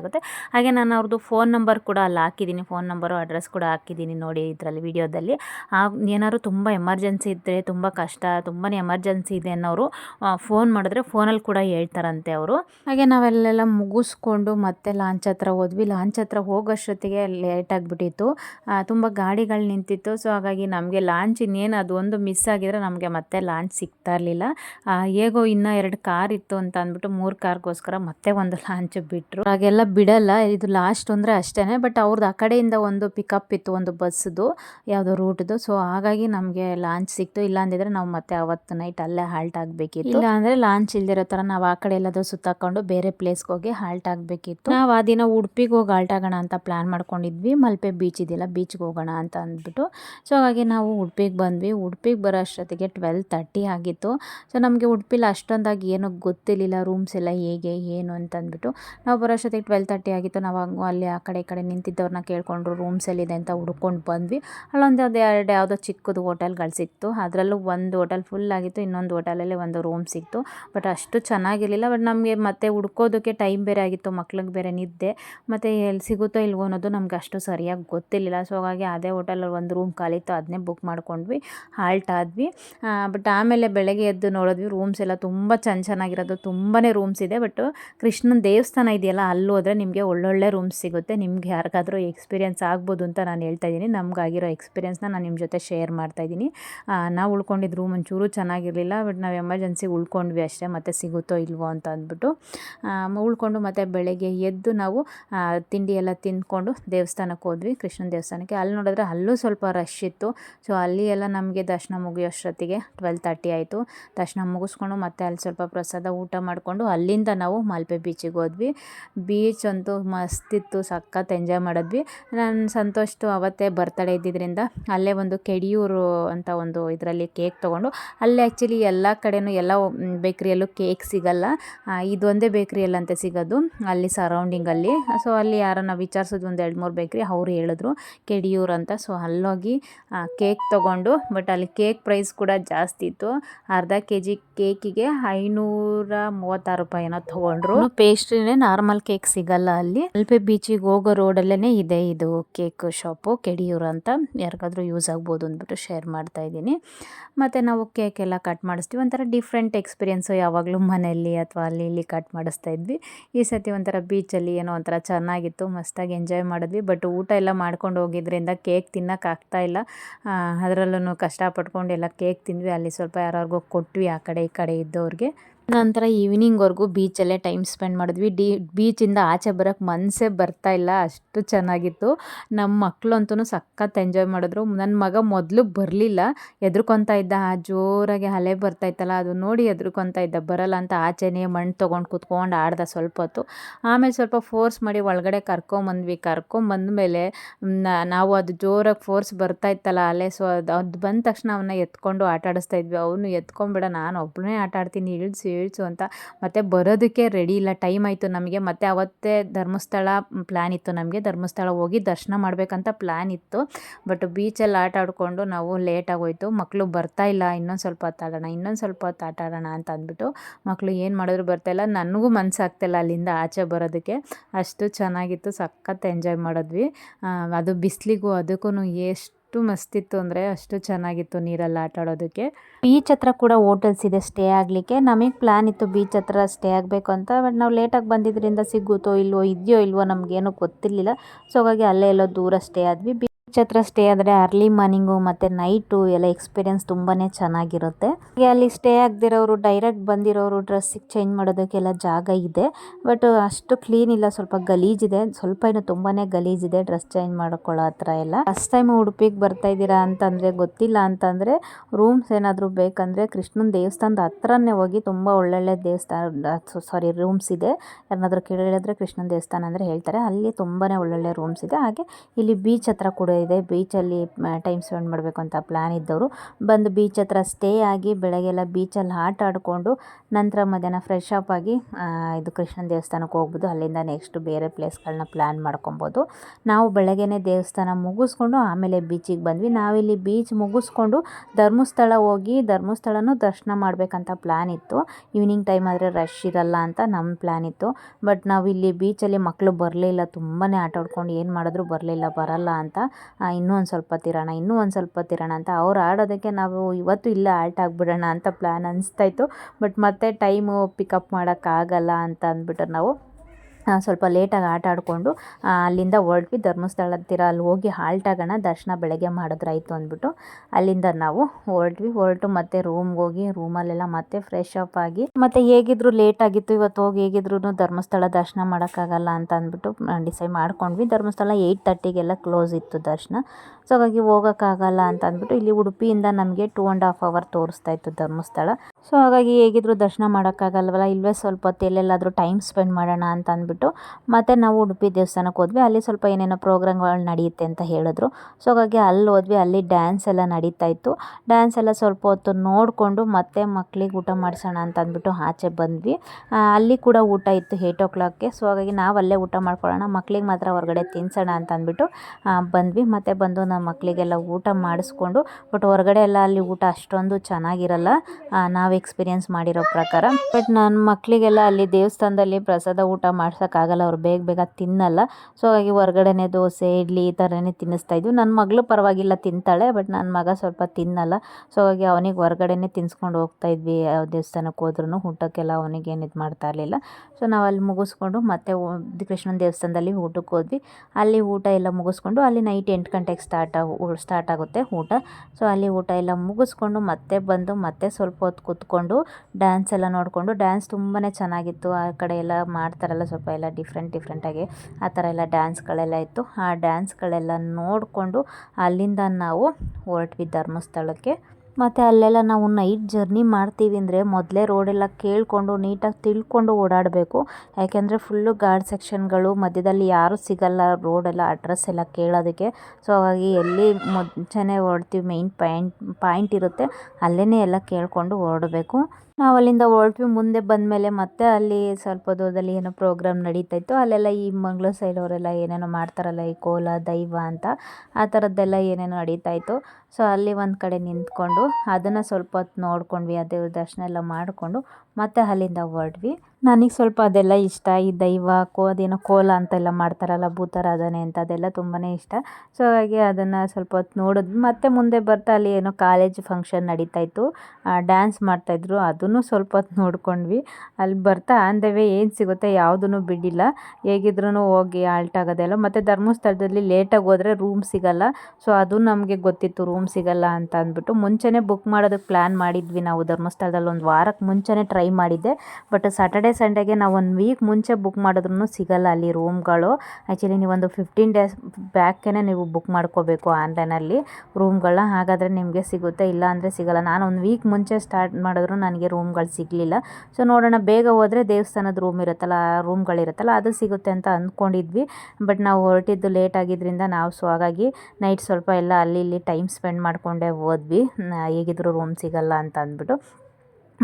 ಹಾಗೆ ನಾನು ಅವ್ರದ್ದು ಫೋನ್ ನಂಬರ್ ಕೂಡ ಅಲ್ಲಿ ಹಾಕಿದ್ದೀನಿ. ಫೋನ್ ನಂಬರು, ಅಡ್ರೆಸ್ ಕೂಡ ಹಾಕಿದ್ದೀನಿ ನೋಡಿ ಇದರಲ್ಲಿ, ವಿಡಿಯೋದಲ್ಲಿ. ಏನಾದ್ರು ತುಂಬ ಎಮರ್ಜೆನ್ಸಿ ಇದ್ದರೆ ತುಂಬ ಕಷ್ಟ ತುಂಬಾ ಎಮರ್ಜೆನ್ಸಿ ಇದೆ ಅನ್ನೋರು ಫೋನ್ ಮಾಡಿದ್ರೆ ಫೋನಲ್ಲಿ ಕೂಡ ಹೇಳ್ತಾರಂತೆ ಅವರು. ಹಾಗೆ ನಾವೆಲ್ಲೆಲ್ಲ ಮುಗಿಸ್ಕೊಂಡು ಮತ್ತೆ ಲಾಂಚ್ ಹತ್ರ ಹೋದ್ವಿ. ಲಾಂಚ್ ಹತ್ರ ಹೋಗೋಷ್ಟೊತ್ತಿಗೆ ಲೇಟ್ ಆಗಿಬಿಟ್ಟಿತ್ತು. ತುಂಬ ಗಾಡಿಗಳು ನಿಂತಿತ್ತು. ಸೊ, ಹಾಗಾಗಿ ನಮಗೆ ಲಾಂಚ್ ಇನ್ನೇನು ಅದು ಒಂದು ಮಿಸ್ ಆಗಿದ್ರೆ ನಮಗೆ ಮತ್ತೆ ಲಾಂಚ್ ಸಿಗ್ತಾ ಇರಲಿಲ್ಲ. ಹೇಗೋ ಇನ್ನೂ ಎರಡು ಕಾರ್ ಇತ್ತು ಅಂತ ಅಂದ್ಬಿಟ್ಟು ಮೂರು ಕಾರ್ಗೋಸ್ಕರ ಮತ್ತೆ ಒಂದು ಲಾಂಚ್ ಬಿಟ್ಟರು ಹಾಗೆಲ್ಲ ಬಿಡಲ್ಲ. ಇದು ಲಾಸ್ಟ್ ಅಂದರೆ ಅಷ್ಟೇ ಬಟ್ ಅವ್ರದ್ದು ಆ ಕಡೆಯಿಂದ ಒಂದು ಪಿಕಪ್ ಇತ್ತು ಒಂದು ಬಸ್ದು ಯಾವುದೋ ರೂಟ್ದು ಸೊ ಹಾಗಾಗಿ ನಮಗೆ ಲಾಂಚ್ ಸಿಕ್ತು. ಇಲ್ಲ ಅಂದಿದ್ರೆ ನಾವು ಮತ್ತೆ ಅವತ್ತು ನೈಟ್ ಅಲ್ಲೇ ಹಾಲ್ಟ್ ಆಗಬೇಕಿತ್ತು. ಇಲ್ಲ ಅಂದರೆ ಲಾಂಚ್ ಇಲ್ದಿರೋ ಥರ ನಾವು ಆ ಕಡೆ ಎಲ್ಲಾದರೂ ಸುತ್ತಾಕೊಂಡು ಬೇರೆ ಪ್ಲೇಸ್ಗೆ ಹೋಗಿ ಹಾಲ್ಟ್ ಆಗಬೇಕಿತ್ತು. ನಾವು ಆ ದಿನ ಉಡುಪಿಗೆ ಹೋಗಿ ಹಾಲ್ಟ್ ಆಗೋಣ ಅಂತ ಪ್ಲ್ಯಾನ್ ಮಾಡ್ಕೊಂಡಿದ್ವಿ. ಮಲ್ಪೆ ಬೀಚ್ ಇದೆಯಲ್ಲ ಬೀಚ್ಗೆ ಹೋಗೋಣ ಅಂತ ಅಂದ್ಬಿಟ್ಟು. ಸೊ ಹಾಗಾಗಿ ನಾವು ಉಡುಪಿಗೆ ಬಂದ್ವಿ. ಉಡುಪಿಗೆ ಬರೋ ಅಷ್ಟೊತ್ತಿಗೆ ಟ್ವೆಲ್ ತರ್ಟಿ ಆಗಿತ್ತು. ಸೊ ನಮಗೆ ಉಡುಪಿಲಿ ಅಷ್ಟೊಂದಾಗಿ ಏನೂ ಗೊತ್ತಿರಲಿಲ್ಲ ರೂಮ್ಸ್ ಎಲ್ಲ ಹೇಗೆ ಏನು ಅಂತ ಅಂದ್ಬಿಟ್ಟು. ನಾವು ಬರೋ ಅಷ್ಟೊತ್ತಿಗೆ ಟ್ವೆಲ್ ತರ್ಟಿ ಆಗಿತ್ತು. ನಾವು ಅಲ್ಲಿ ಆ ಕಡೆ ಈ ಕಡೆ ನಿಂತಿದ್ದವ್ರನ್ನ ಕೇಳಿಕೊಂಡ್ರು, ರೂಮ್ಸ್ ಎಲ್ಲಿದೆ? ಅಂತ ಹುಡ್ಕೊಂಡು ಬಂದ್ವಿ. ಅಲ್ಲೊಂದು ಅದು ಎರಡು ಯಾವುದೋ ಚಿಕ್ಕದು ಹೋಟೆಲ್ಗಳು ಸಿಕ್ತು ಅದರಲ್ಲೂ ಒಂದು ಹೋಟೆಲ್ ಫುಲ್ ಆಗಿತ್ತು, ಇನ್ನೊಂದು ಹೋಟೆಲಲ್ಲಿ ಒಂದು ರೂಮ್ ಸಿಕ್ತು. ಬಟ್ ಅಷ್ಟು ಚೆನ್ನಾಗಿರಲಿಲ್ಲ. ಬಟ್ ನಮಗೆ ಮತ್ತೆ ಹುಡ್ಕೋದಕ್ಕೆ ಟೈಮ್ ಬೇರೆ ಆಗಿತ್ತು, ಮಕ್ಳಿಗೆ ಬೇರೆ ನಿದ್ದೆ. ಮತ್ತು ಎಲ್ಲಿ ಸಿಗುತ್ತೋ ಇಲ್ವೋ ಅನ್ನೋದು ನಮ್ಗೆ ಅಷ್ಟು ಸರಿಯಾಗಿ ಗೊತ್ತಿರಲಿಲ್ಲ. ಸೊ ಹಾಗಾಗಿ ಅದೇ ಹೋಟೆಲಲ್ಲಿ ಒಂದು ರೂಮ್ ಕಾಲಿತ್ತು ಅದನ್ನೇ ಬುಕ್ ಮಾಡ್ಕೊಂಡ್ವಿ ಹಾಲ್ಟ್ ಆದ್ವಿ. ಬಟ್ ಆಮೇಲೆ ಬೆಳಗ್ಗೆ ಎದ್ದು ನೋಡಿದ್ವಿ ರೂಮ್ಸ್ ಎಲ್ಲ ತುಂಬ ಚೆನ್ನ ಚೆನ್ನಾಗಿರೋದು. ತುಂಬಾ ರೂಮ್ಸ್ ಇದೆ. ಬಟ್ ಕೃಷ್ಣನ ದೇವಸ್ಥಾನ ಇದೆಯಲ್ಲ, ಅಲ್ಲಿ ಹೋದರೆ ನಿಮಗೆ ಒಳ್ಳೊಳ್ಳೆ ರೂಮ್ ಸಿಗುತ್ತೆ. ನಿಮ್ಗೆ ಯಾರಿಗಾದರೂ ಎಕ್ಸ್ಪೀರಿಯೆನ್ಸ್ ಆಗ್ಬೋದು ಅಂತ ನಾನು ಹೇಳ್ತಾ ಇದ್ದೀನಿ ನಮಗಾಗಿರೋ ಎಕ್ಸ್ಪೀರಿಯೆನ್ಸ್ನ ನಾನು ನಿಮ್ಮ ಜೊತೆ ಶೇರ್ ಮಾಡ್ತಾ ಇದ್ದೀನಿ ನಾವು ಉಳ್ಕೊಂಡಿದ್ದು ರೂಮ್ ಒಂಚೂರು ಚೆನ್ನಾಗಿರಲಿಲ್ಲ ಬಟ್ ನಾವು ಎಮರ್ಜೆನ್ಸಿ ಉಳ್ಕೊಂಡ್ವಿ ಅಷ್ಟೇ, ಮತ್ತೆ ಸಿಗುತ್ತೋ ಇಲ್ವೋ ಅಂತ ಅಂದ್ಬಿಟ್ಟು. ಉಳ್ಕೊಂಡು ಮತ್ತು ಬೆಳಗ್ಗೆ ಎದ್ದು ನಾವು ತಿಂಡಿ ಎಲ್ಲ ತಿಂದ್ಕೊಂಡು ದೇವಸ್ಥಾನಕ್ಕೆ ಹೋದ್ವಿ, ಕೃಷ್ಣನ ದೇವಸ್ಥಾನಕ್ಕೆ. ಅಲ್ಲಿ ನೋಡಿದ್ರೆ ಅಲ್ಲೂ ಸ್ವಲ್ಪ ರಶ್ ಇತ್ತು. ಸೊ ಅಲ್ಲಿ ಎಲ್ಲ ನಮಗೆ ದರ್ಶನ ಮುಗಿಯೋಷ್ಟೊತ್ತಿಗೆ ಟ್ವೆಲ್ ತರ್ಟಿ ಆಯಿತು. ದರ್ಶನ ಮುಗಿಸ್ಕೊಂಡು ಮತ್ತೆ ಅಲ್ಲಿ ಸ್ವಲ್ಪ ಪ್ರಸಾದ ಊಟ ಮಾಡಿಕೊಂಡು ಅಲ್ಲಿಂದ ನಾವು ಮಲ್ಪೆ ಬೀಚಿಗೆ ಹೋದ್ವಿ. ಬೀಚ್ ಅಂತೂ ಮಸ್ತಿತ್ತು ಸಖತ್ ಎಂಜಾಯ್ ಮಾಡಿದ್ವಿ. ನನ್ನ ಸಂತೋಷ್ ಅವತ್ತೇ ಬರ್ತಡೇ ಇದ್ದಿದ್ದರಿಂದ ಅಲ್ಲೇ ಒಂದು ಕೆಡಿಯೂರು ಅಂತ ಒಂದು ಇದರಲ್ಲಿ ಕೇಕ್ ತೊಗೊಂಡು, ಅಲ್ಲೇ ಆ್ಯಕ್ಚುಲಿ ಎಲ್ಲ ಕಡೆನೂ ಎಲ್ಲ ಬೇಕ್ರಿಯಲ್ಲೂ ಕೇಕ್ ಸಿಗಲ್ಲ. ಇದೊಂದೇ ಬೇಕ್ರಿಯಲ್ಲಂತೆ ಸಿಗೋದು, ಅಲ್ಲಿ ಸರೌಂಡಿಂಗಲ್ಲಿ ಸೊ ಅಲ್ಲಿ ಯಾರನ್ನ ವಿಚಾರಿಸೋದು ಒಂದು ಎರಡು ಮೂರು ಬೇಕ್ರಿ ಅವ್ರು ಹೇಳಿದ್ರು, ಕೆಡಿಯೂರು ಅಂತ. ಸೊ ಅಲ್ಲೋಗಿ ಕೇಕ್ ತೊಗೊಂಡು ಬಟ್ ಅಲ್ಲಿ ಕೇಕ್ ಪ್ರೈಸ್ ಕೂಡ ಜಾಸ್ತಿ ಇತ್ತು. ಅರ್ಧ ಕೆ ಜಿ ಕೇಕಿಗೆ ಐನೂರ ಮೂವತ್ತಾರು ರೂಪಾಯಿ ಏನೋ ತೊಗೊಂಡ್ರು ಪೇಸ್ಟ್ರಿನೇ ನಾರ್ಮಲ್ ಕೇಕ್ ಸಿಗಲ್ಲ ಅಲ್ಲಿ. ಅಲ್ಪೆ ಬೀಚಿಗೆ ಹೋಗೋ ರೋಡಲ್ಲೇ ಇದೆ ಇದು ಕೇಕ್ ಶಾಪು, ಕೆಡಿಯೂರು ಅಂತ. ಯಾರಿಗಾದ್ರೂ ಯೂಸ್ ಆಗ್ಬೋದು ಅಂದ್ಬಿಟ್ಟು ಶೇರ್ ಮಾಡ್ತಾ ಇದ್ದೀನಿ. ಮತ್ತು ನಾವು ಕೇಕ್ ಎಲ್ಲ ಕಟ್ ಮಾಡಿಸ್ತೀವಿ. ಒಂಥರ ಡಿಫ್ರೆಂಟ್ ಎಕ್ಸ್ಪೀರಿಯೆನ್ಸು ಯಾವಾಗಲೂ ಮನೆಯಲ್ಲಿ ಅಥವಾ ಅಲ್ಲಿ ಇಲ್ಲಿ ಕಟ್ ಮಾಡಿಸ್ತಾ ಇದ್ವಿ. ಈ ಸತಿ ಒಂಥರ ಬೀಚಲ್ಲಿ ಏನೋ ಒಂಥರ ಚೆನ್ನಾಗಿತ್ತು, ಮಸ್ತಾಗಿ ಎಂಜಾಯ್ ಮಾಡಿದ್ವಿ. ಬಟ್ ಊಟ ಎಲ್ಲ ಮಾಡ್ಕೊಂಡು ಹೋಗಿದ್ರಿಂದ ಕೇಕ್ ತಿನ್ನೋಕ್ಕಾಗ್ತಾ ಇಲ್ಲ. ಅದರಲ್ಲೂ ಕಷ್ಟಪಟ್ಕೊಂಡು ಎಲ್ಲ ಕೇಕ್ ತಿಂದ್ವಿ. ಅಲ್ಲಿ ಸ್ವಲ್ಪ ಯಾರಿಗೋ ಕೊಟ್ವಿ ಆ ಕಡೆ ಈ ಕಡೆ ಇದ್ದವ್ರಿಗೆ ನಂತರ ಈವ್ನಿಂಗ್ವರೆಗೂ ಬೀಚಲ್ಲೇ ಟೈಮ್ ಸ್ಪೆಂಡ್ ಮಾಡಿದ್ವಿ. ಡಿ, ಬೀಚಿಂದ ಆಚೆ ಬರೋಕ್ಕೆ ಮನಸ್ಸೇ ಬರ್ತಾ ಇಲ್ಲ. ಅಷ್ಟು ಚೆನ್ನಾಗಿತ್ತು. ನಮ್ಮ ಮಕ್ಕಳಂತೂ ಸಖತ್ ಎಂಜಾಯ್ ಮಾಡಿದ್ರು. ನನ್ನ ಮಗ ಮೊದಲು ಬರಲಿಲ್ಲ. ಹೆದ್ರ್ಕೊತಾ ಇದ್ದ ಆ ಜೋರಾಗಿ ಬರ್ತಾ ಇತ್ತಲ್ಲ, ಅದು ನೋಡಿ ಹೆದ್ರ್ಕೊತಾ ಇದ್ದ, ಬರಲ್ಲ ಅಂತ ಆಚೆನೇ ಮಣ್ಣು ತೊಗೊಂಡು ಕೂತ್ಕೊಂಡು ಆಡ್ದ ಸ್ವಲ್ಪ ಹೊತ್ತು. ಆಮೇಲೆ ಸ್ವಲ್ಪ ಫೋರ್ಸ್ ಮಾಡಿ ಒಳಗಡೆ ಕರ್ಕೊಂಬಂದ್ವಿ. ಕರ್ಕೊಂಬಂದ್ಮೇಲೆ ಮೇಲೆ ನಾವು ಅದು ಜೋರಾಗಿ ಫೋರ್ಸ್ ಬರ್ತಾ ಇತ್ತಲ್ಲ ಅಲೆ ಸೊ ಅದು ಅದು ಬಂದ ತಕ್ಷಣ ಅವನ್ನ ಎತ್ಕೊಂಡು ಆಟ ಆಡಿಸ್ತಾ ಇದ್ವಿ. ಅವನು ಎತ್ಕೊಂಡ್ಬಿಡ, ನಾನು ಒಬ್ಬನೇ ಆಟ ಆಡ್ತೀನಿ ಇಳಿಸು ಅಂತ. ಮತ್ತೆ ಬರೋದಕ್ಕೆ ರೆಡಿ ಇಲ್ಲ ಟೈಮ್ ಆಯಿತು ನಮಗೆ. ಮತ್ತೆ ಅವತ್ತೇ ಧರ್ಮಸ್ಥಳ ಪ್ಲ್ಯಾನ್ ಇತ್ತು ನಮಗೆ. ಧರ್ಮಸ್ಥಳ ಹೋಗಿ ದರ್ಶನ ಮಾಡಬೇಕಂತ ಪ್ಲ್ಯಾನ್ ಇತ್ತು. ಬಟ್ ಬೀಚಲ್ಲಿ ಆಟ ಆಡಿಕೊಂಡು ನಾವು ಲೇಟ್ ಆಗೋಯ್ತು. ಮಕ್ಕಳು ಬರ್ತಾ ಇಲ್ಲ, ಇನ್ನೊಂದು ಸ್ವಲ್ಪ ಹೊತ್ತು ಆಡೋಣ, ಇನ್ನೊಂದು ಸ್ವಲ್ಪ ಹೊತ್ತು ಆಟ ಆಡೋಣ ಅಂತ ಅಂದ್ಬಿಟ್ಟು ಮಕ್ಕಳು ಏನು ಮಾಡಿದ್ರು ಬರ್ತಾ ಇಲ್ಲ. ನನಗೂ ಮನಸ್ಸಾಗ್ತಿಲ್ಲ ಅಲ್ಲಿಂದ ಆಚೆ ಬರೋದಕ್ಕೆ. ಅಷ್ಟು ಚೆನ್ನಾಗಿತ್ತು, ಸಖತ್ ಎಂಜಾಯ್ ಮಾಡಿದ್ವಿ. ಅದು ಬಿಸಿಲಿಗೂ ಅದಕ್ಕೂ ಎಷ್ಟು ಮಸ್ತಿತ್ತು ಅಂದರೆ ಅಷ್ಟು ಚೆನ್ನಾಗಿತ್ತು ನೀರಲ್ಲಿ ಆಟ ಆಡೋದಕ್ಕೆ ಬೀಚ್ ಹತ್ರ ಕೂಡ ಹೋಟೆಲ್ಸ್ ಇದೆ, ಸ್ಟೇ ಆಗಲಿಕ್ಕೆ. ನಮಗೆ ಪ್ಲ್ಯಾನ್ ಇತ್ತು ಬೀಚ್ ಹತ್ರ ಸ್ಟೇ ಆಗಬೇಕು ಅಂತ, ಬಟ್ ನಾವು ಲೇಟಾಗಿ ಬಂದಿದ್ದರಿಂದ ಸಿಗುತ್ತೋ ಇಲ್ವೋ, ಇದೆಯೋ ಇಲ್ವೋ ನಮಗೇನು ಗೊತ್ತಿರಲಿಲ್ಲ. ಸೊ ಹಾಗಾಗಿ ಅಲ್ಲೇ ಎಲ್ಲೋ ದೂರ ಸ್ಟೇ ಆದ್ವಿ. ಹತ್ರ ಸ್ಟೇ ಆದರೆ ಅರ್ಲಿ ಮಾರ್ನಿಂಗು ಮತ್ತು ನೈಟು ಎಲ್ಲ ಎಕ್ಸ್ಪೀರಿಯನ್ಸ್ ತುಂಬಾ ಚೆನ್ನಾಗಿರುತ್ತೆ. ಹಾಗೆ ಅಲ್ಲಿ ಸ್ಟೇ ಆಗದಿರೋರು, ಡೈರೆಕ್ಟ್ ಬಂದಿರೋರು, ಡ್ರೆಸ್ಸಿಗೆ ಚೇಂಜ್ ಮಾಡೋದಕ್ಕೆಲ್ಲ ಜಾಗ ಇದೆ. ಬಟ್ ಅಷ್ಟು ಕ್ಲೀನ್ ಇಲ್ಲ, ಸ್ವಲ್ಪ ಗಲೀಜಿದೆ ಸ್ವಲ್ಪ ಏನು ತುಂಬಾ ಗಲೀಜಿದೆ ಡ್ರೆಸ್ ಚೇಂಜ್ ಮಾಡ್ಕೊಳ್ಳೋ ಹತ್ರ ಎಲ್ಲ. ಫಸ್ಟ್ ಟೈಮ್ ಉಡುಪಿಗೆ ಬರ್ತಾ ಇದ್ದೀರಾ ಅಂತಂದರೆ, ಗೊತ್ತಿಲ್ಲ ಅಂತಂದರೆ, ರೂಮ್ಸ್ ಏನಾದರೂ ಬೇಕಂದರೆ ಕೃಷ್ಣನ ದೇವಸ್ಥಾನದ ಹತ್ರನೇ ಹೋಗಿ ತುಂಬ ಒಳ್ಳೊಳ್ಳೆ ದೇವಸ್ಥಾನ ಸಾರಿ ರೂಮ್ಸ್ ಇದೆ. ಯಾರನ್ನಾದ್ರೂ ಕೇಳಿದ್ರೆ ಕೃಷ್ಣನ ದೇವಸ್ಥಾನ ಅಂದರೆ ಹೇಳ್ತಾರೆ. ಅಲ್ಲಿ ತುಂಬಾ ಒಳ್ಳೊಳ್ಳೆ ರೂಮ್ಸ್ ಇದೆ. ಹಾಗೆ ಇಲ್ಲಿ ಬೀಚ್ ಹತ್ರ ಕೂಡ ಇದೆ. ಬೀಚಲ್ಲಿ ಟೈಮ್ ಸ್ಪೆಂಡ್ ಮಾಡಬೇಕು ಅಂತ ಪ್ಲ್ಯಾನ್ ಇದ್ದವರು. ಬಂದು ಬೀಚ್ ಹತ್ರ ಸ್ಟೇ ಆಗಿ ಬೆಳಗ್ಗೆಲ್ಲ ಬೀಚಲ್ಲಿ ಆಟ ಆಡಿಕೊಂಡು ನಂತರ ಮಧ್ಯಾಹ್ನ ಫ್ರೆಶ್ ಅಪ್ ಆಗಿ ಇದು ಕೃಷ್ಣನ ದೇವಸ್ಥಾನಕ್ಕೆ ಹೋಗ್ಬೋದು. ಅಲ್ಲಿಂದ ನೆಕ್ಸ್ಟ್ ಬೇರೆ ಪ್ಲೇಸ್ಗಳನ್ನ ಪ್ಲ್ಯಾನ್ ಮಾಡ್ಕೊಬೋದು. ನಾವು ಬೆಳಗ್ಗೆನೇ ದೇವಸ್ಥಾನ ಮುಗಿಸ್ಕೊಂಡು ಆಮೇಲೆ ಬೀಚಿಗೆ ಬಂದ್ವಿ. ನಾವಿಲ್ಲಿ ಬೀಚ್ ಮುಗಿಸ್ಕೊಂಡು ಧರ್ಮಸ್ಥಳ ಹೋಗಿ ಧರ್ಮಸ್ಥಳನೂ ದರ್ಶನ ಮಾಡಬೇಕಂತ ಪ್ಲ್ಯಾನ್ ಇತ್ತು. ಈವ್ನಿಂಗ್ ಟೈಮ್ ಆದರೆ ರಶ್ ಇರಲ್ಲ ಅಂತ ನಮ್ಮ ಪ್ಲ್ಯಾನ್ ಇತ್ತು. ಬಟ್ ನಾವು ಇಲ್ಲಿ ಬೀಚಲ್ಲಿ ಮಕ್ಕಳು ಬರಲಿಲ್ಲ ತುಂಬಾ ಆಟ ಆಡ್ಕೊಂಡು ಏನು ಮಾಡಿದ್ರು ಬರಲಿಲ್ಲ ಬರಲ್ಲ ಅಂತ ಇನ್ನೂ ಒಂದು ಸ್ವಲ್ಪ ತಿರೋಣ, ಇನ್ನೂ ಒಂದು ಸ್ವಲ್ಪ ತಿರೋಣ ಅಂತ ಅವ್ರು ಆಡೋದಕ್ಕೆ ನಾವು ಇವತ್ತು ಇಲ್ಲೇ ಆಲ್ಟ್ ಆಗಿಬಿಡೋಣ ಅಂತ ಪ್ಲ್ಯಾನ್ ಅನಿಸ್ತಾಯಿತ್ತು ಬಟ್ ಮತ್ತೆ ಟೈಮು ಪಿಕಪ್ ಮಾಡೋಕ್ಕಾಗಲ್ಲ ಅಂತ ಅಂದ್ಬಿಟ್ಟು ನಾವು ಸ್ವಲ್ಪ ಲೇಟಾಗಿ ಆಟ ಆಡಿಕೊಂಡು ಅಲ್ಲಿಂದ ಹೊರಟ್ವಿ. ಧರ್ಮಸ್ಥಳ ಹತ್ತಿರ ಅಲ್ಲಿ ಹೋಗಿ ಹಾಲ್ಟ್ ಆಗೋಣ, ದರ್ಶನ ಬೆಳಗ್ಗೆ ಮಾಡಿದ್ರಾಯ್ತು ಅಂದ್ಬಿಟ್ಟು ಅಲ್ಲಿಂದ ನಾವು ಹೊರಟ್ವಿ. ಹೊರಟು ಮತ್ತೆ ರೂಮ್ಗೆ ಹೋಗಿ ರೂಮಲ್ಲೆಲ್ಲ ಮತ್ತೆ ಫ್ರೆಶ್ ಅಪ್ ಆಗಿ, ಮತ್ತೆ ಹೇಗಿದ್ರು ಲೇಟ್ ಆಗಿತ್ತು, ಇವತ್ತು ಹೋಗಿ ಹೇಗಿದ್ರು ಧರ್ಮಸ್ಥಳ ದರ್ಶನ ಮಾಡೋಕ್ಕಾಗಲ್ಲ ಅಂತ ಅಂದ್ಬಿಟ್ಟು ಡಿಸೈಡ್ ಮಾಡ್ಕೊಂಡ್ವಿ. ಧರ್ಮಸ್ಥಳ ಏಯ್ಟ್ ತರ್ಟಿಗೆಲ್ಲ ಕ್ಲೋಸ್ ಇತ್ತು ದರ್ಶನ. ಸೊ ಹಾಗಾಗಿ ಹೋಗೋಕ್ಕಾಗಲ್ಲ ಅಂತ ಅಂದ್ಬಿಟ್ಟು ಇಲ್ಲಿ ಉಡುಪಿಯಿಂದ ನಮಗೆ ಟೂ ಆ್ಯಂಡ್ ಹಾಫ್ ಅವರ್ ತೋರಿಸ್ತಾ ಇತ್ತು ಧರ್ಮಸ್ಥಳ. ಸೊ ಹಾಗಾಗಿ ಹೇಗಿದ್ರು ದರ್ಶನ ಮಾಡೋಕ್ಕಾಗಲ್ವಲ್ಲ ಇಲ್ಲವೇ ಸ್ವಲ್ಪ ಹೊತ್ತು ಎಲ್ಲೆಲ್ಲಾದರೂ ಟೈಮ್ ಸ್ಪೆಂಡ್ ಮಾಡೋಣ ಅಂತ ಅಂದ್ಬಿಟ್ಟು ಮತ್ತೆ ನಾವು ಉಡುಪಿ ದೇವಸ್ಥಾನಕ್ಕೆ ಹೋದ್ವಿ. ಅಲ್ಲಿ ಸ್ವಲ್ಪ ಏನೇನೋ ಪ್ರೋಗ್ರಾಮ್ಗಳು ನಡೆಯುತ್ತೆ ಅಂತ ಹೇಳಿದ್ರು. ಸೊ ಹಾಗಾಗಿ ಅಲ್ಲಿ ಹೋದ್ವಿ. ಅಲ್ಲಿ ಡ್ಯಾನ್ಸ್ ಎಲ್ಲ ನಡೀತಾ ಇತ್ತು. ಡ್ಯಾನ್ಸ್ ಎಲ್ಲ ಸ್ವಲ್ಪ ಹೊತ್ತು ನೋಡಿಕೊಂಡು ಮತ್ತೆ ಮಕ್ಳಿಗೆ ಊಟ ಮಾಡಿಸೋಣ ಅಂತ ಅಂದ್ಬಿಟ್ಟು ಆಚೆ ಬಂದ್ವಿ. ಅಲ್ಲಿ ಕೂಡ ಊಟ ಇತ್ತು ಏಯ್ಟ್ ಓ ಕ್ಲಾಕ್ಗೆ ಸೊ ಹಾಗಾಗಿ ನಾವು ಅಲ್ಲೇ ಊಟ ಮಾಡ್ಕೊಳ್ಳೋಣ. ಮಕ್ಳಿಗೆ ಮಾತ್ರ ಹೊರಗಡೆ ತಿನ್ಸೋಣ ಅಂತ ಅಂದ್ಬಿಟ್ಟು ಬಂದ್ವಿ. ಮತ್ತೆ ಬಂದು ನಮ್ಮ ಮಕ್ಕಳಿಗೆಲ್ಲ ಊಟ ಮಾಡಿಸ್ಕೊಂಡು, ಬಟ್ ಹೊರಗಡೆ ಎಲ್ಲ ಅಲ್ಲಿ ಊಟ ಅಷ್ಟೊಂದು ಚೆನ್ನಾಗಿರಲ್ಲ. ನಾವು ಎಕ್ಸ್ಪೀರಿಯನ್ಸ್ ಮಾಡಿರೋ ಪ್ರಕಾರ. ಬಟ್ ನನ್ನ ಮಕ್ಕಳಿಗೆಲ್ಲ ಅಲ್ಲಿ ದೇವಸ್ಥಾನದಲ್ಲಿ ಪ್ರಸಾದ ಊಟ ಮಾಡಿಸೋ ಓಡಿಸೋಕ್ಕಾಗಲ್ಲ ಅವ್ರು ಬೇಗ ಬೇಗ ತಿನ್ನಲ್ಲ. ಸೊ ಹಾಗಾಗಿ ಹೊರಗಡೆನೇ ದೋಸೆ, ಇಡ್ಲಿ ಈ ಥರನೇ ತಿನ್ನಿಸ್ತಾ ಇದ್ವಿ. ನನ್ನ ಮಗಳು ಪರವಾಗಿಲ್ಲ, ತಿಂತಾಳೆ ಬಟ್ ನನ್ನ ಮಗ ಸ್ವಲ್ಪ ತಿನ್ನಲ್ಲ. ಸೊ ಹಾಗಾಗಿ ಅವನಿಗೆ ಹೊರಗಡೆನೇ ಇದ್ವಿ. ಯಾವ ದೇವಸ್ಥಾನಕ್ಕೆ ಹೋದ್ರೂ ಊಟಕ್ಕೆಲ್ಲ ಅವನಿಗೆ ಏನು ಇದು ಮಾಡ್ತಾ ಇರಲಿಲ್ಲ. ಸೊ ನಾವು ಅಲ್ಲಿ ಮುಗಿಸ್ಕೊಂಡು ಮತ್ತೆ ಕೃಷ್ಣನ ದೇವಸ್ಥಾನದಲ್ಲಿ ಊಟಕ್ಕೆ ಹೋದ್ವಿ. ಅಲ್ಲಿ ಊಟ ಎಲ್ಲ ಮುಗಿಸ್ಕೊಂಡು ಅಲ್ಲಿ ನೈಟ್ ಎಂಟು ಗಂಟೆಗೆ ಸ್ಟಾರ್ಟ್ ಸ್ಟಾರ್ಟ್ ಆಗುತ್ತೆ ಊಟ. ಸೊ ಅಲ್ಲಿ ಊಟ ಎಲ್ಲ ಮುಗಿಸ್ಕೊಂಡು ಮತ್ತೆ ಬಂದು ಮತ್ತೆ ಸ್ವಲ್ಪ ಹೊತ್ತು ಕೂತ್ಕೊಂಡು ಡ್ಯಾನ್ಸ್ ಎಲ್ಲ ನೋಡಿಕೊಂಡು ಡ್ಯಾನ್ಸ್ ತುಂಬಾ ಚೆನ್ನಾಗಿತ್ತು. ಆ ಕಡೆ ಎಲ್ಲ ಮಾಡ್ತಾರಲ್ಲ ಸ್ವಲ್ಪ ಎಲ್ಲ ಡಿಫ್ರೆಂಟ್ ಡಿಫ್ರೆಂಟಾಗಿ ಆ ಥರ ಎಲ್ಲ ಡ್ಯಾನ್ಸ್ಗಳೆಲ್ಲ ಇತ್ತು. ಆ ಡ್ಯಾನ್ಸ್ಗಳೆಲ್ಲ ನೋಡಿಕೊಂಡು ಅಲ್ಲಿಂದ ನಾವು ಹೊರಟ್ವಿ ಧರ್ಮಸ್ಥಳಕ್ಕೆ. ಮತ್ತು ಅಲ್ಲೆಲ್ಲ ನಾವು ನೈಟ್ ಜರ್ನಿ ಮಾಡ್ತೀವಿ ಅಂದರೆ ಮೊದಲೇ ರೋಡೆಲ್ಲ ಕೇಳಿಕೊಂಡು ನೀಟಾಗಿ ತಿಳ್ಕೊಂಡು ಓಡಾಡಬೇಕು. ಯಾಕೆಂದರೆ ಫುಲ್ಲು ಗಾರ್ಡ್ ಸೆಕ್ಷನ್ಗಳು ಮಧ್ಯದಲ್ಲಿ ಯಾರೂ ಸಿಗಲ್ಲ ರೋಡೆಲ್ಲ ಅಡ್ರೆಸ್ ಎಲ್ಲ ಕೇಳೋದಕ್ಕೆ. ಸೊ ಹಾಗಾಗಿ ಎಲ್ಲಿ ಮುಂಚೆನೇ ಹೊರಡ್ತೀವಿ ಮೈನ್ ಪಾಯಿಂಟ್ ಪಾಯಿಂಟ್ ಇರುತ್ತೆ ಅಲ್ಲೇ ಎಲ್ಲ ಕೇಳಿಕೊಂಡು ಹೊರಡಬೇಕು ನಾವು ಅಲ್ಲಿಂದ ಹೊರಟ್ವಿ ಮುಂದೆ ಬಂದಮೇಲೆ ಮತ್ತೆ ಅಲ್ಲಿ ಸ್ವಲ್ಪ ದೂರದಲ್ಲಿ ಏನೋ ಪ್ರೋಗ್ರಾಮ್ ನಡೀತಾ ಇತ್ತು. ಅಲ್ಲೆಲ್ಲ ಈ ಮಂಗ್ಳೂರು ಸೈಡ್ ಅವರೆಲ್ಲ ಏನೇನೋ ಮಾಡ್ತಾರಲ್ಲ, ಈ ಕೋಲ, ದೈವ ಅಂತ, ಆ ಥರದ್ದೆಲ್ಲ ಏನೇನೋ ನಡೀತಾ ಇತ್ತು. ಸೊ ಅಲ್ಲಿ ಒಂದು ಕಡೆ ನಿಂತ್ಕೊಂಡು ಅದನ್ನು ಸ್ವಲ್ಪ ಹೊತ್ತು ನೋಡ್ಕೊಂಡ್ವಿ, ಆ ದೇವ್ರ ದರ್ಶನ ಎಲ್ಲ ಮಾಡಿಕೊಂಡು ಮತ್ತೆ ಅಲ್ಲಿಂದ ಹೊರಡ್ವಿ. ನನಗೆ ಸ್ವಲ್ಪ ಅದೆಲ್ಲ ಇಷ್ಟ. ಈ ದೈವ, ಕೋ ಅದೇನೋ ಕೋಲ ಅಂತೆಲ್ಲ ಮಾಡ್ತಾರಲ್ಲ, ಭೂತಾರಾಧನೆ ಅಂತ ಅದೆಲ್ಲ ತುಂಬಾ ಇಷ್ಟ. ಸೊ ಹಾಗೆ ಅದನ್ನು ಸ್ವಲ್ಪ ಹೊತ್ತು ನೋಡಿದ್ವಿ. ಮತ್ತೆ ಮುಂದೆ ಬರ್ತಾ ಅಲ್ಲಿ ಏನೋ ಕಾಲೇಜ್ ಫಂಕ್ಷನ್ ನಡೀತಾ ಇತ್ತು. ಡ್ಯಾನ್ಸ್ ಮಾಡ್ತಾಯಿದ್ರು ಅದನ್ನು ಸ್ವಲ್ಪ ಹೊತ್ತು ನೋಡ್ಕೊಂಡ್ವಿ. ಅಲ್ಲಿ ಬರ್ತಾ ಆನ್ ವೇ ಏನು ಸಿಗುತ್ತೆ ಯಾವುದೂ ಬಿಡಿಲ್ಲ. ಹೇಗಿದ್ರೂ ಹೋಗಿ ಆಲ್ಟ್ ಆಗೋದೆಲ್ಲ. ಮತ್ತು ಧರ್ಮಸ್ಥಳದಲ್ಲಿ ಲೇಟಾಗಿ ಹೋದರೆ ರೂಮ್ ಸಿಗಲ್ಲ. ಸೊ ಅದು ನಮಗೆ ಗೊತ್ತಿತ್ತು ರೂಮ್ ಸಿಗಲ್ಲ ಅಂತ ಅಂದ್ಬಿಟ್ಟು ಮುಂಚೆನೇ ಬುಕ್ ಮಾಡೋದಕ್ಕೆ ಪ್ಲ್ಯಾನ್ ಮಾಡಿದ್ವಿ ನಾವು ಧರ್ಮಸ್ಥಳದಲ್ಲಿ. ಒಂದು ವಾರಕ್ಕೆ ಮುಂಚೆನೇ ಟ್ರೈ ಮಾಡಿದ್ದೆ. ಬಟ್ ಸ್ಯಾಟರ್ಡೆ ಸಂಡೇಗೆ ನಾವು ಒಂದು ವೀಕ್ ಮುಂಚೆ ಬುಕ್ ಮಾಡಿದ್ರೂ ಸಿಗಲ್ಲ ಅಲ್ಲಿ ರೂಮ್ಗಳು ಆ್ಯಕ್ಚುಲಿ ನೀವೊಂದು ಫಿಫ್ಟೀನ್ ಡೇಸ್ ಬ್ಯಾಕೇ ನೀವು ಬುಕ್ ಮಾಡ್ಕೋಬೇಕು ಆನ್ಲೈನಲ್ಲಿ ರೂಮ್ಗಳನ್ನ ಹಾಗಾದರೆ ನಿಮಗೆ ಸಿಗುತ್ತೆ. ಇಲ್ಲ ಅಂದರೆ ಸಿಗಲ್ಲ. ನಾನು ಒಂದು ವೀಕ್ ಮುಂಚೆ ಸ್ಟಾರ್ಟ್ ಮಾಡಿದ್ರು ನನಗೆ ರೂಮ್ಗಳು ಸಿಗಲಿಲ್ಲ. ಸೊ ನೋಡೋಣ. ಬೇಗ ಹೋದರೆ ದೇವಸ್ಥಾನದ ರೂಮ್ ಇರುತ್ತಲ್ಲ, ಆ ರೂಮ್ಗಳಿರುತ್ತಲ್ಲ ಅದು ಸಿಗುತ್ತೆ ಅಂತ ಅಂದ್ಕೊಂಡಿದ್ವಿ ಬಟ್ ನಾವು ಹೊರಟಿದ್ದು ಲೇಟ್ ಆಗಿದ್ದರಿಂದ ನಾವು ಸೊ ಹಾಗಾಗಿ ನೈಟ್ ಸ್ವಲ್ಪ ಎಲ್ಲ ಅಲ್ಲಿ ಇಲ್ಲಿ ಟೈಮ್ ಸ್ಪೆಂಡ್ ಮಾಡಿಕೊಂಡೇ ಹೋದ್ವಿ. ಹೇಗಿದ್ರು ರೂಮ್ ಸಿಗಲ್ಲ ಅಂತ ಅಂದ್ಬಿಟ್ಟು.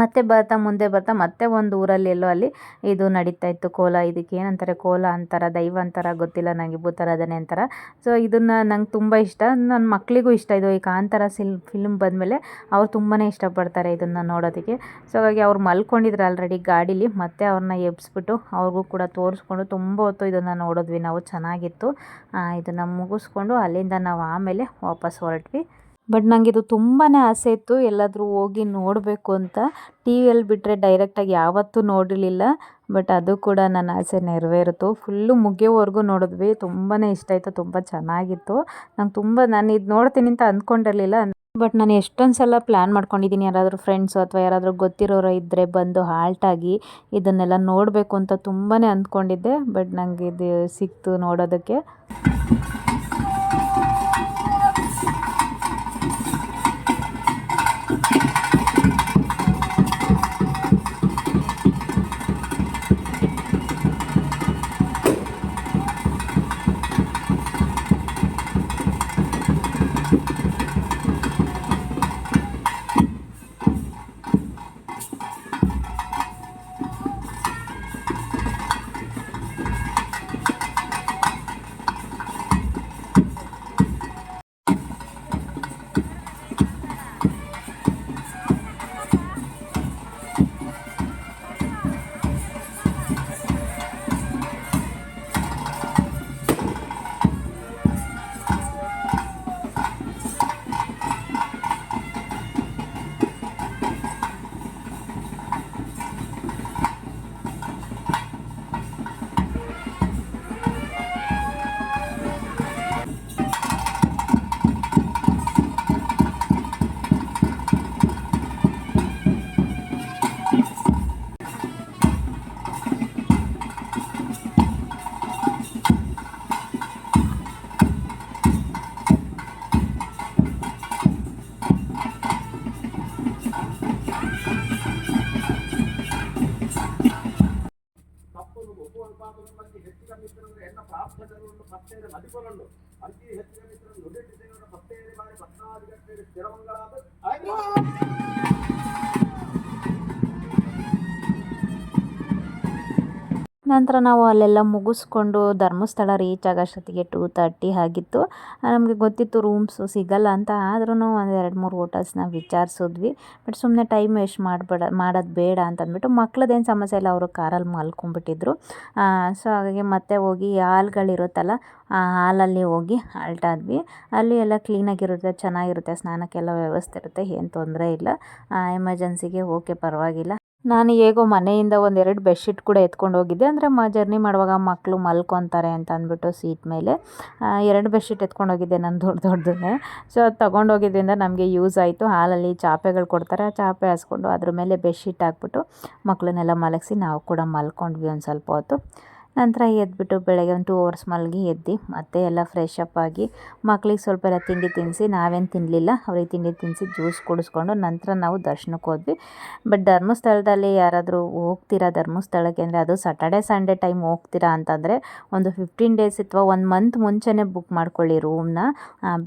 ಮತ್ತೆ ಬರ್ತಾ ಮುಂದೆ ಬರ್ತಾ ಮತ್ತೆ ಒಂದು ಊರಲ್ಲಿ ಎಲ್ಲೋ ಅಲ್ಲಿ ಇದು ನಡೀತಾ ಇತ್ತು ಕೋಲ. ಇದಕ್ಕೆ ಏನಂತಾರೆ? ಕೋಲ ಅಂತಾರ, ದೈವ ಅಂತಾರ, ಗೊತ್ತಿಲ್ಲ ನನಗೆ ಭೂತರಾಧನೆ ಅಂತಾರ. ಸೊ ಇದನ್ನು ನಂಗೆ ತುಂಬ ಇಷ್ಟ. ನನ್ನ ಮಕ್ಕಳಿಗೂ ಇಷ್ಟ ಇದು. ಈ ಕಾಂತಾರ ಸಿಲ್ ಫಿಲ್ಮ್ ಬಂದಮೇಲೆ ಅವ್ರು ತುಂಬಾ ಇಷ್ಟಪಡ್ತಾರೆ ಇದನ್ನು ನೋಡೋದಕ್ಕೆ. ಸೊ ಹಾಗಾಗಿ ಅವ್ರು ಮಲ್ಕೊಂಡಿದ್ರು ಆಲ್ರೆಡಿ ಗಾಡೀಲಿ. ಮತ್ತೆ ಅವ್ರನ್ನ ಎಬ್ಸ್ಬಿಟ್ಟು ಅವ್ರಿಗೂ ಕೂಡ ತೋರಿಸ್ಕೊಂಡು ತುಂಬ ಹೊತ್ತು ಇದನ್ನು ನೋಡಿದ್ವಿ ನಾವು. ಚೆನ್ನಾಗಿತ್ತು. ಇದನ್ನು ಮುಗಿಸ್ಕೊಂಡು ಅಲ್ಲಿಂದ ನಾವು ಆಮೇಲೆ ವಾಪಸ್ ಹೊರಟ್ವಿ. ಬಟ್ ನನಗೆ ಇದು ತುಂಬಾ ಆಸೆ ಇತ್ತು ಎಲ್ಲಾದರೂ ಹೋಗಿ ನೋಡಬೇಕು ಅಂತ. ಟಿ ವಿಯಲ್ಲಿ ಬಿಟ್ಟರೆ ಡೈರೆಕ್ಟಾಗಿ ಯಾವತ್ತೂ ನೋಡಿರಲಿಲ್ಲ. ಬಟ್ ಅದು ಕೂಡ ನನ್ನ ಆಸೆ ನೆರವೇರಿತು. ಫುಲ್ಲು ಮುಗಿಯೋವರೆಗೂ ನೋಡಿದ್ವಿ. ತುಂಬಾ ಇಷ್ಟ ಆಯಿತು. ತುಂಬ ಚೆನ್ನಾಗಿತ್ತು. ನಂಗೆ ತುಂಬ ನಾನು ಇದು ನೋಡ್ತೀನಿ ಅಂತ ಅಂದ್ಕೊಂಡಿರಲಿಲ್ಲ ಬಟ್ ನಾನು ಎಷ್ಟೊಂದು ಸಲ ಪ್ಲ್ಯಾನ್ ಮಾಡ್ಕೊಂಡಿದ್ದೀನಿ. ಯಾರಾದರೂ ಫ್ರೆಂಡ್ಸು ಅಥವಾ ಯಾರಾದರೂ ಗೊತ್ತಿರೋರು ಇದ್ದರೆ ಬಂದು ಹಾಲ್ಟಾಗಿ ಇದನ್ನೆಲ್ಲ ನೋಡಬೇಕು ಅಂತ ತುಂಬಾ ಅಂದ್ಕೊಂಡಿದ್ದೆ ಬಟ್ ನನಗೆ ಇದು ಸಿಕ್ತು ನೋಡೋದಕ್ಕೆ. ಎನ್ನ ಪ್ರಾಪ್ತಗಳನ್ನು ಪತ್ತೇರೆ ಮದಿಕೊಳಲು ಅತಿ ಹೆಚ್ಚಿನ ಮಿತ್ರರು ನುಡಿಸಿದ ಪತ್ತೇರೆ ಬಾರಿ ಭಕ್ತಾದಿಗಟ್ಟೆ ಸ್ಥಿರವಂಗಳಾದ ನಂತರ ನಾವು ಅಲ್ಲೆಲ್ಲ ಮುಗಿಸ್ಕೊಂಡು ಧರ್ಮಸ್ಥಳ ರೀಚ್ ಆಗೋಷ್ಟೊತ್ತಿಗೆ ಟೂ ತರ್ಟಿ ಆಗಿತ್ತು. ನಮಗೆ ಗೊತ್ತಿತ್ತು ರೂಮ್ಸು ಸಿಗಲ್ಲ ಅಂತ ಆದ್ರೂ ಒಂದು ಎರಡು ಮೂರು ಹೋಟೆಲ್ಸ್ನ ವಿಚಾರಿಸಿದ್ವಿ. ಬಟ್ ಸುಮ್ಮನೆ ಟೈಮ್ ವೇಸ್ಟ್ ಮಾಡಬೇಡ, ಮಾಡೋದು ಬೇಡ ಅಂತ ಅಂದ್ಬಿಟ್ಟು ಮಕ್ಳದ್ದೇನು ಸಮಸ್ಯೆ ಇಲ್ಲ, ಅವರು ಕಾರಲ್ಲಿ ಮಲ್ಕೊಂಡ್ಬಿಟ್ಟಿದ್ರು. ಸೊ ಹಾಗಾಗಿ ಮತ್ತೆ ಹೋಗಿ ಹಾಲ್ಗಳಿರುತ್ತಲ್ಲ, ಆ ಹಾಲಲ್ಲಿ ಹೋಗಿ ಅಲ್ಟಾದ್ವಿ. ಅಲ್ಲಿ ಎಲ್ಲ ಕ್ಲೀನಾಗಿರುತ್ತೆ ಚೆನ್ನಾಗಿರುತ್ತೆ, ಸ್ನಾನಕ್ಕೆಲ್ಲ ವ್ಯವಸ್ಥೆ ಇರುತ್ತೆ, ಏನು ತೊಂದರೆ ಇಲ್ಲ. ಎಮರ್ಜೆನ್ಸಿಗೆ ಓಕೆ, ಪರವಾಗಿಲ್ಲ. ನಾನು ಹೇಗೋ ಮನೆಯಿಂದ ಒಂದೆರಡು ಬೆಡ್ಶೀಟ್ ಕೂಡ ಎತ್ಕೊಂಡು ಹೋಗಿದ್ದೆ. ಅಂದರೆ ಮ ಜರ್ನಿ ಮಾಡುವಾಗ ಮಕ್ಕಳು ಮಲ್ಕೊತಾರೆ ಅಂತ ಅಂದ್ಬಿಟ್ಟು ಸೀಟ್ ಮೇಲೆ. ಎರಡು ಬೆಡ್ಶೀಟ್ ಎತ್ಕೊಂಡು ಹೋಗಿದ್ದೆ ನಾನು ದೊಡ್ಡ ದೊಡ್ಡದನ್ನೇ. ಸೊ ಅದು ತೊಗೊಂಡೋಗಿದ್ದರಿಂದ ನಮಗೆ ಯೂಸ್ ಆಯಿತು. ಹಾಲಲ್ಲಿ ಚಾಪೆಗಳು ಕೊಡ್ತಾರೆ. ಆ ಚಾಪೆ ಹಾಸ್ಕೊಂಡು ಅದ್ರ ಮೇಲೆ ಬೆಡ್ಶೀಟ್ ಹಾಕ್ಬಿಟ್ಟು ಮಕ್ಕಳನ್ನೆಲ್ಲ ಮಲಗಿಸಿ ನಾವು ಕೂಡ ಮಲ್ಕೊಂಡ್ವಿ ಒಂದು ಸ್ವಲ್ಪ ಹೊತ್ತು. ನಂತರ ಎದ್ಬಿಟ್ಟು ಬೆಳಗ್ಗೆ ಒಂದು ಟೂ ಅವರ್ಸ್ ಮಲಗಿ ಎದ್ದು ಮತ್ತೆ ಎಲ್ಲ ಫ್ರೆಶ್ ಅಪ್ ಆಗಿ ಮಕ್ಕಳಿಗೆ ಸ್ವಲ್ಪ ಎಲ್ಲ ತಿಂಡಿ ತಿನ್ನಿಸಿ, ನಾವೇನು ತಿನ್ನಲಿಲ್ಲ ಅವ್ರಿಗೆ ತಿಂಡಿ ತಿನ್ನಿಸಿ ಜ್ಯೂಸ್ ಕುಡಿಸ್ಕೊಂಡು ನಂತರ ನಾವು ದರ್ಶನಕ್ಕೆ ಹೋದ್ವಿ. ಬಟ್ ಧರ್ಮಸ್ಥಳದಲ್ಲಿ ಯಾರಾದರೂ ಹೋಗ್ತೀರಾ? ಧರ್ಮಸ್ಥಳಕ್ಕೆ ಅಂದರೆ ಅದು ಸಾಟರ್ಡೆ ಸಂಡೇ ಟೈಮ್ ಹೋಗ್ತೀರಾ ಅಂತಂದರೆ ಒಂದು ಫಿಫ್ಟೀನ್ ಡೇಸ್ ಅಥವಾ ಒಂದು ಮಂತ್ ಮುಂಚೆನೇ ಬುಕ್ ಮಾಡ್ಕೊಳ್ಳಿ ರೂಮ್ನ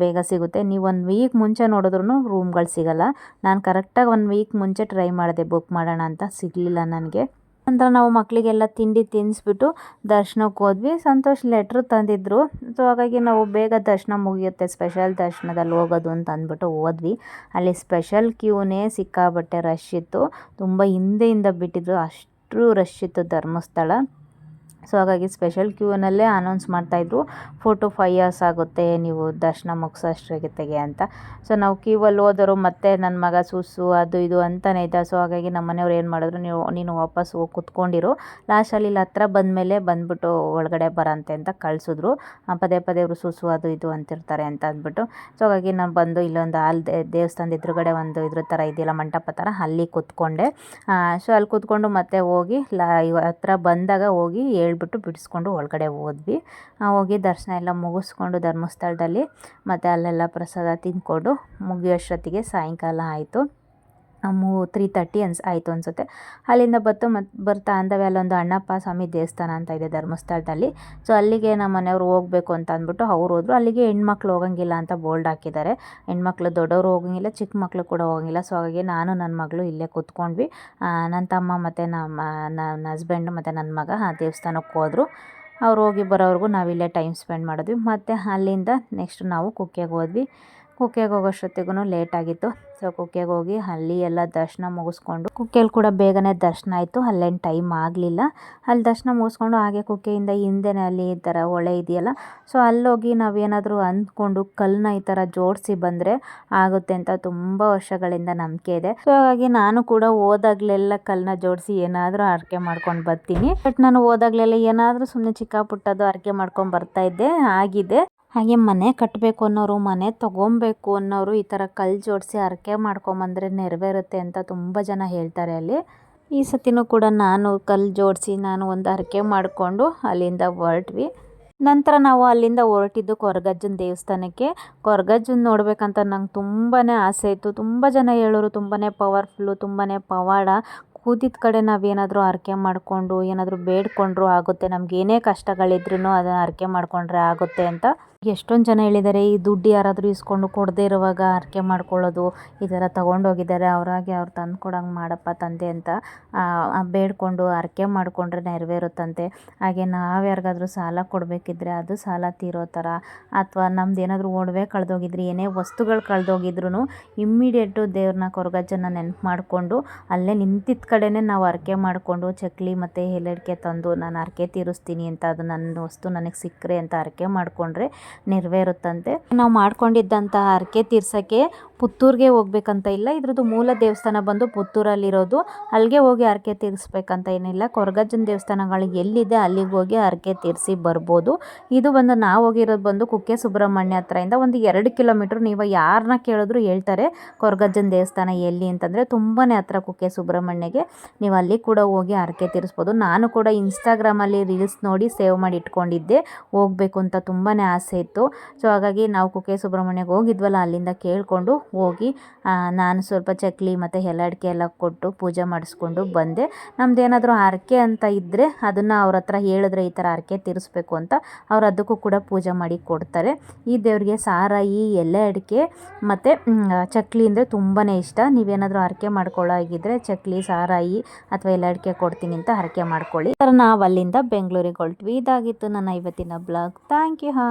ಬೇಗ ಸಿಗುತ್ತೆ. ನೀವು ಒಂದು ವೀಕ್ ಮುಂಚೆ ನೋಡಿದ್ರೂ ರೂಮ್ಗಳು ಸಿಗಲ್ಲ. ನಾನು ಕರೆಕ್ಟಾಗಿ ಒಂದು ವೀಕ್ ಮುಂಚೆ ಟ್ರೈ ಮಾಡಿದೆ ಬುಕ್ ಮಾಡೋಣ ಅಂತ ಸಿಗಲಿಲ್ಲ ನನಗೆ. ನಂತರ ನಾವು ಮಕ್ಕಳಿಗೆಲ್ಲ ತಿಂಡಿ ತಿನ್ನಿಸ್ಬಿಟ್ಟು ದರ್ಶನಕ್ಕೆ ಹೋದ್ವಿ. ಸಂತೋಷ್ ಲೆಟ್ರ್ ತಂದಿದ್ರು. ಸೊ ಹಾಗಾಗಿ ನಾವು ಬೇಗ ದರ್ಶನ ಮುಗಿಯುತ್ತೆ. ಸ್ಪೆಷಲ್ ದರ್ಶನದಲ್ಲಿ ಹೋಗೋದು ಅಂತ ಅಂದ್ಬಿಟ್ಟು ಹೋದ್ವಿ. ಅಲ್ಲಿ ಸ್ಪೆಷಲ್ ಕ್ಯೂನೇ ಸಿಕ್ಕಾಬಟ್ಟೆ ರಶ್ ಇತ್ತು. ತುಂಬ ಹಿಂದೆಯಿಂದ ಬಿಟ್ಟಿದ್ರು. ಅಷ್ಟು ರಶ್ ಇತ್ತು ಧರ್ಮಸ್ಥಳ. ಸೊ ಹಾಗಾಗಿ ಸ್ಪೆಷಲ್ ಕ್ಯೂನಲ್ಲೇ ಅನೌನ್ಸ್ ಮಾಡ್ತಾಯಿದ್ರು ಫೋರ್ ಟು ಫೈವ್ ಇಯರ್ಸ್ ಆಗುತ್ತೆ, ನೀವು ದರ್ಶನ ಮುಗಿಸೋಷ್ಟಿಗೆ ಅಂತ. ಸೊ ನಾವು ಕ್ಯೂವಲ್ಲಿ ಹೋದರು ಮತ್ತೆ ನನ್ನ ಮಗ ಸುಸು, ಅದು ಇದು ಅಂತಲೇ ಇದ್ದ ಸೊ ಹಾಗಾಗಿ ನಮ್ಮ ಮನೆಯವ್ರು ಏನು ಮಾಡಿದ್ರು, ನೀವು, ನೀನು ವಾಪಸ್ ಹೋಗಿ ಕುತ್ಕೊಂಡಿರು. ಲಾಸ್ಟಲ್ಲಿ ಇಲ್ಲಿ ಹತ್ರ ಬಂದಮೇಲೆ ಬಂದ್ಬಿಟ್ಟು ಒಳಗಡೆ ಬರಂತೆ ಅಂತ ಕಳಿಸಿದ್ರು. ಪದೇ ಪದೇ ಅವರು ಸುಸು, ಅದು ಇದು ಅಂತಿರ್ತಾರೆ ಅಂತ ಅಂದ್ಬಿಟ್ಟು. ಸೊ ಹಾಗಾಗಿ ನಾನು ಬಂದು ಇಲ್ಲೊಂದು ಹಾಲ್ ದೇವಸ್ಥಾನದ ಎದುರುಗಡೆ ಒಂದು ಇದ್ರ ಥರ ಇದೆಯಲ್ಲ, ಮಂಟಪ ಥರ ಅಲ್ಲಿ ಕೂತ್ಕೊಂಡೆ. ಸೊ ಅಲ್ಲಿ ಕೂತ್ಕೊಂಡು ಮತ್ತೆ ಹೋಗಿ, ಲಾ ಹತ್ರ ಬಂದಾಗ ಹೋಗಿ ಹೇಳ್ಬಿಟ್ಟು ಬಿಡಿಸ್ಕೊಂಡು ಒಳಗಡೆ ಹೋದ್ವಿ. ಹೋಗಿ ದರ್ಶನ ಎಲ್ಲ ಮುಗಿಸ್ಕೊಂಡು ಧರ್ಮಸ್ಥಳದಲ್ಲಿ ಮತ್ತು ಅಲ್ಲೆಲ್ಲ ಪ್ರಸಾದ ತಿಂದ್ಕೊಂಡು ಮುಗಿಯೋಷ್ಟೊತ್ತಿಗೆ ಸಾಯಂಕಾಲ ಆಯಿತು. ಮೂ ತ್ರೀ ತರ್ಟಿ ಅನ್ಸ್, ಆಯಿತು ಅನಿಸುತ್ತೆ. ಅಲ್ಲಿಂದ ಬತ್ತು ಮತ್ತು ಬರ್ತಾ ಅಂದವೆ, ಅಲ್ಲೊಂದು ಅಣ್ಣಪ್ಪ ಸ್ವಾಮಿ ದೇವಸ್ಥಾನ ಅಂತ ಇದೆ ಧರ್ಮಸ್ಥಳದಲ್ಲಿ. ಸೊ ಅಲ್ಲಿಗೆ ನಮ್ಮ ಮನೆಯವ್ರು ಹೋಗಬೇಕು ಅಂತ ಅಂದ್ಬಿಟ್ಟು ಅವ್ರು ಹೋದರು. ಅಲ್ಲಿಗೆ ಹೆಣ್ಮಕ್ಳು ಹೋಗಂಗಿಲ್ಲ ಅಂತ ಬೋಲ್ಡ್ ಹಾಕಿದ್ದಾರೆ. ಹೆಣ್ಮಕ್ಳು ದೊಡ್ಡವರು ಹೋಗಂಗಿಲ್ಲ, ಚಿಕ್ಕ ಮಕ್ಕಳು ಕೂಡ ಹೋಗಂಗಿಲ್ಲ. ಸೊ ಹಾಗಾಗಿ ನಾನು ನನ್ನ ಮಗಳು ಇಲ್ಲೇ ಕೂತ್ಕೊಂಡ್ವಿ. ನನ್ನ ತಮ್ಮ ಮತ್ತು ನಮ್ಮ, ನನ್ನ ಹಸ್ಬೆಂಡು ಮತ್ತು ನನ್ನ ಮಗ ಆ ದೇವಸ್ಥಾನಕ್ಕೆ ಹೋದರು. ಅವ್ರು ಹೋಗಿ ಬರೋವರೆಗೂ ನಾವಿಲ್ಲೇ ಟೈಮ್ ಸ್ಪೆಂಡ್ ಮಾಡಿದ್ವಿ. ಮತ್ತು ಅಲ್ಲಿಂದ ನೆಕ್ಸ್ಟ್ ನಾವು ಕುಕ್ಕೆಗೆ ಹೋದ್ವಿ. ಕುಕ್ಕೆಗೆ ಹೋಗೋಷ್ಟೊತ್ತಿಗೂ ಲೇಟ್ ಆಗಿತ್ತು. ಸೊ ಕುಕ್ಕೆಗೆ ಹೋಗಿ ಅಲ್ಲಿ ಎಲ್ಲ ದರ್ಶನ ಮುಗಿಸ್ಕೊಂಡು ಕುಕ್ಕೆಯಲ್ಲಿ ಕೂಡ ಬೇಗನೆ ದರ್ಶನ ಆಯಿತು. ಅಲ್ಲೇನು ಟೈಮ್ ಆಗಲಿಲ್ಲ. ಅಲ್ಲಿ ದರ್ಶನ ಮುಗಿಸ್ಕೊಂಡು ಹಾಗೆ ಕುಕ್ಕೆಯಿಂದ ಹಿಂದೆನೇ ಅಲ್ಲಿ ಈ ಥರ ಹೊಳೆ ಇದೆಯಲ್ಲ? ಸೊ ಅಲ್ಲೋಗಿ ನಾವೇನಾದರೂ ಅಂದ್ಕೊಂಡು ಕಲ್ಲನ್ನ ಈ ಥರ ಜೋಡಿಸಿ ಬಂದರೆ ಆಗುತ್ತೆ ಅಂತ ತುಂಬ ವರ್ಷಗಳಿಂದ ನಂಬಿಕೆ ಇದೆ. ಸೊ ಹಾಗಾಗಿ ನಾನು ಕೂಡ ಹೋದಾಗ್ಲೆಲ್ಲ ಕಲ್ಲನ್ನ ಜೋಡಿಸಿ ಏನಾದರೂ ಆರಕೆ ಮಾಡ್ಕೊಂಡು ಬರ್ತೀನಿ. ಬಟ್ ನಾನು ಹೋದಾಗಲೆಲ್ಲ ಏನಾದರೂ ಸುಮ್ಮನೆ ಚಿಕ್ಕ ಪುಟ್ಟದು ಆರಕೆ ಮಾಡ್ಕೊಂಡು ಬರ್ತಾ ಇದ್ದೆ. ಆಗಿದೆ. ಹಾಗೆ ಮನೆ ಕಟ್ಟಬೇಕು ಅನ್ನೋರು, ಮನೆ ತೊಗೊಬೇಕು ಅನ್ನೋರು ಈ ಥರ ಕಲ್ಲು ಜೋಡಿಸಿ ಹರಕೆ ಮಾಡ್ಕೊಂಬಂದರೆ ನೆರವೇರುತ್ತೆ ಅಂತ ತುಂಬ ಜನ ಹೇಳ್ತಾರೆ ಅಲ್ಲಿ. ಈ ಸತಿನೂ ಕೂಡ ನಾನು ಕಲ್ಲು ಜೋಡಿಸಿ ನಾನು ಒಂದು ಹರಕೆ ಮಾಡಿಕೊಂಡು ಅಲ್ಲಿಂದ ಹೊರಟ್ವಿ. ನಂತರ ನಾವು ಅಲ್ಲಿಂದ ಹೊರಟಿದ್ದು ಕೊರಗಜ್ಜನ ದೇವಸ್ಥಾನಕ್ಕೆ. ಕೊರಗಜ್ಜನ ನೋಡಬೇಕಂತ ನಂಗೆ ತುಂಬಾ ಆಸೆ ಇತ್ತು. ತುಂಬ ಜನ ಹೇಳೋರು ತುಂಬಾ ಪವರ್ಫುಲ್ಲು ತುಂಬಾ ಪವಾಡ. ಕೂತಿದ್ದ ಕಡೆ ನಾವೇನಾದರೂ ಹರಕೆ ಮಾಡಿಕೊಂಡು, ಏನಾದರೂ ಬೇಡ್ಕೊಂಡ್ರೂ ಆಗುತ್ತೆ. ನಮ್ಗೆ ಏನೇ ಕಷ್ಟಗಳಿದ್ರೂ ಅದನ್ನು ಹರಕೆ ಮಾಡಿಕೊಂಡ್ರೆ ಆಗುತ್ತೆ ಅಂತ. ಎಷ್ಟೊಂದು ಜನ ಹೇಳಿದ್ದಾರೆ ಈ ದುಡ್ಡು ಯಾರಾದರೂ ಇಸ್ಕೊಂಡು ಕೊಡದೇ ಇರುವಾಗ ಹರಕೆ ಮಾಡ್ಕೊಳ್ಳೋದು, ಈ ಥರ ತೊಗೊಂಡೋಗಿದ್ದಾರೆ, ಅವರಾಗೆ ಅವ್ರು ತಂದು ಕೊಡಂಗೆ ಮಾಡಪ್ಪ ತಂದೆ ಅಂತ ಬೇಡ್ಕೊಂಡು ಹರಕೆ ಮಾಡಿಕೊಂಡ್ರೆ ನೆರವೇರುತ್ತಂತೆ. ಹಾಗೆ ನಾವು ಯಾರಿಗಾದ್ರೂ ಸಾಲ ಕೊಡಬೇಕಿದ್ರೆ ಅದು ಸಾಲ ತೀರೋ ಥರ ಅಥವಾ ನಮ್ದು ಏನಾದರೂ ಒಡವೆ ಕಳೆದೋಗಿದ್ರೆ, ಏನೇ ವಸ್ತುಗಳು ಕಳೆದೋಗಿದ್ರು ಇಮ್ಮಿಡಿಯೇಟು ದೇವ್ರನ್ನ ಕೊರಗಜ್ಜನ ನೆನಪು ಮಾಡಿಕೊಂಡು, ಅಲ್ಲೇ ನಿಂತಿದ್ದ ಕಡೆನೇ ನಾವು ಹರಕೆ ಮಾಡಿಕೊಂಡು ಚಕ್ಲಿ ಮತ್ತು ಹೆಲಡಿಕೆ ತಂದು ನಾನು ಹರಕೆ ತೀರಿಸ್ತೀನಿ ಅಂತ ಅದು ನನ್ನ ವಸ್ತು ನನಗೆ ಸಿಕ್ಕರೆ ಅಂತ ಹರಕೆ ಮಾಡಿಕೊಂಡ್ರೆ ನೆರವೇರುತ್ತಂತೆ. ನಾವು ಮಾಡ್ಕೊಂಡಿದ್ದಂತಹ ಹರಕೆ ತೀರ್ಸೋಕ್ಕೆ ಪುತ್ತೂರಿಗೆ ಹೋಗ್ಬೇಕಂತ ಇಲ್ಲ, ಇದ್ರದ್ದು ಮೂಲ ದೇವಸ್ಥಾನ ಬಂದು ಪುತ್ತೂರಲ್ಲಿರೋದು. ಅಲ್ಲಿಗೆ ಹೋಗಿ ಹರಕೆ ತೀರಿಸ್ಬೇಕಂತ ಏನಿಲ್ಲ. ಕೊರಗಜ್ಜನ ದೇವಸ್ಥಾನಗಳು ಎಲ್ಲಿದೆ ಅಲ್ಲಿಗೆ ಹೋಗಿ ಹರಕೆ ತೀರಿಸಿ ಬರ್ಬೋದು. ಇದು ಬಂದು ನಾವು ಹೋಗಿರೋದು ಬಂದು ಕುಕ್ಕೆ ಸುಬ್ರಹ್ಮಣ್ಯ ಹತ್ರದಿಂದ ಒಂದು ಎರಡು ಕಿಲೋಮೀಟ್ರ್. ನೀವು ಯಾರನ್ನ ಕೇಳಿದ್ರು ಹೇಳ್ತಾರೆ, ಕೊರಗಜ್ಜನ ದೇವಸ್ಥಾನ ಎಲ್ಲಿ ಅಂತಂದರೆ ತುಂಬಾ ಹತ್ರ ಕುಕ್ಕೆ ಸುಬ್ರಹ್ಮಣ್ಯಗೆ ನೀವು ಅಲ್ಲಿ ಕೂಡ ಹೋಗಿ ಹರಕೆ ತೀರಿಸ್ಬೋದು. ನಾನು ಕೂಡ ಇನ್ಸ್ಟಾಗ್ರಾಮಲ್ಲಿ ರೀಲ್ಸ್ ನೋಡಿ ಸೇವ್ ಮಾಡಿ ಇಟ್ಕೊಂಡಿದ್ದೆ. ಹೋಗಬೇಕು ಅಂತ ತುಂಬಾ ಆಸೆ ಇತ್ತು. ಸೊ ಹಾಗಾಗಿ ನಾವು ಕುಕ್ಕೆ ಸುಬ್ರಹ್ಮಣ್ಯಗೆ ಹೋಗಿದ್ವಲ್ಲ, ಅಲ್ಲಿಂದ ಕೇಳಿಕೊಂಡು ಹೋಗಿ ನಾನು ಸ್ವಲ್ಪ ಚಕ್ಲಿ ಮತ್ತು ಎಲೆ ಅಡಿಕೆ ಎಲ್ಲ ಕೊಟ್ಟು ಪೂಜೆ ಮಾಡಿಸ್ಕೊಂಡು ಬಂದೆ. ನಮ್ದು ಏನಾದರೂ ಹರಕೆ ಅಂತ ಇದ್ದರೆ ಅದನ್ನು ಅವ್ರ ಹತ್ರ ಹೇಳಿದ್ರೆ ಈ ಥರ ಹರಕೆ ತೀರಿಸ್ಬೇಕು ಅಂತ ಅವ್ರು ಅದಕ್ಕೂ ಕೂಡ ಪೂಜೆ ಮಾಡಿ ಕೊಡ್ತಾರೆ. ಈ ದೇವರಿಗೆ ಸಾರಾಯಿ ಎಲೆ ಅಡಿಕೆ ಮತ್ತು ಚಕ್ಲಿ ಅಂದರೆ ತುಂಬಾ ಇಷ್ಟ. ನೀವೇನಾದರೂ ಹರಕೆ ಮಾಡ್ಕೊಳ್ಳೋ ಹಾಗಿದ್ರೆ ಚಕ್ಲಿ ಸಾರಾಯಿ ಅಥವಾ ಎಲೆ ಅಡಿಕೆ ಕೊಡ್ತೀನಿ ಅಂತ ಹರಕೆ ಮಾಡ್ಕೊಳ್ಳಿ. ಥರ ನಾವು ಅಲ್ಲಿಂದ ಬೆಂಗಳೂರಿಗೆ ಹೊರಟ್ವಿ. ಇದಾಗಿತ್ತು ನನ್ನ ಇವತ್ತಿನ ಬ್ಲಾಗ್. ಥ್ಯಾಂಕ್ ಯು, ಹಾ.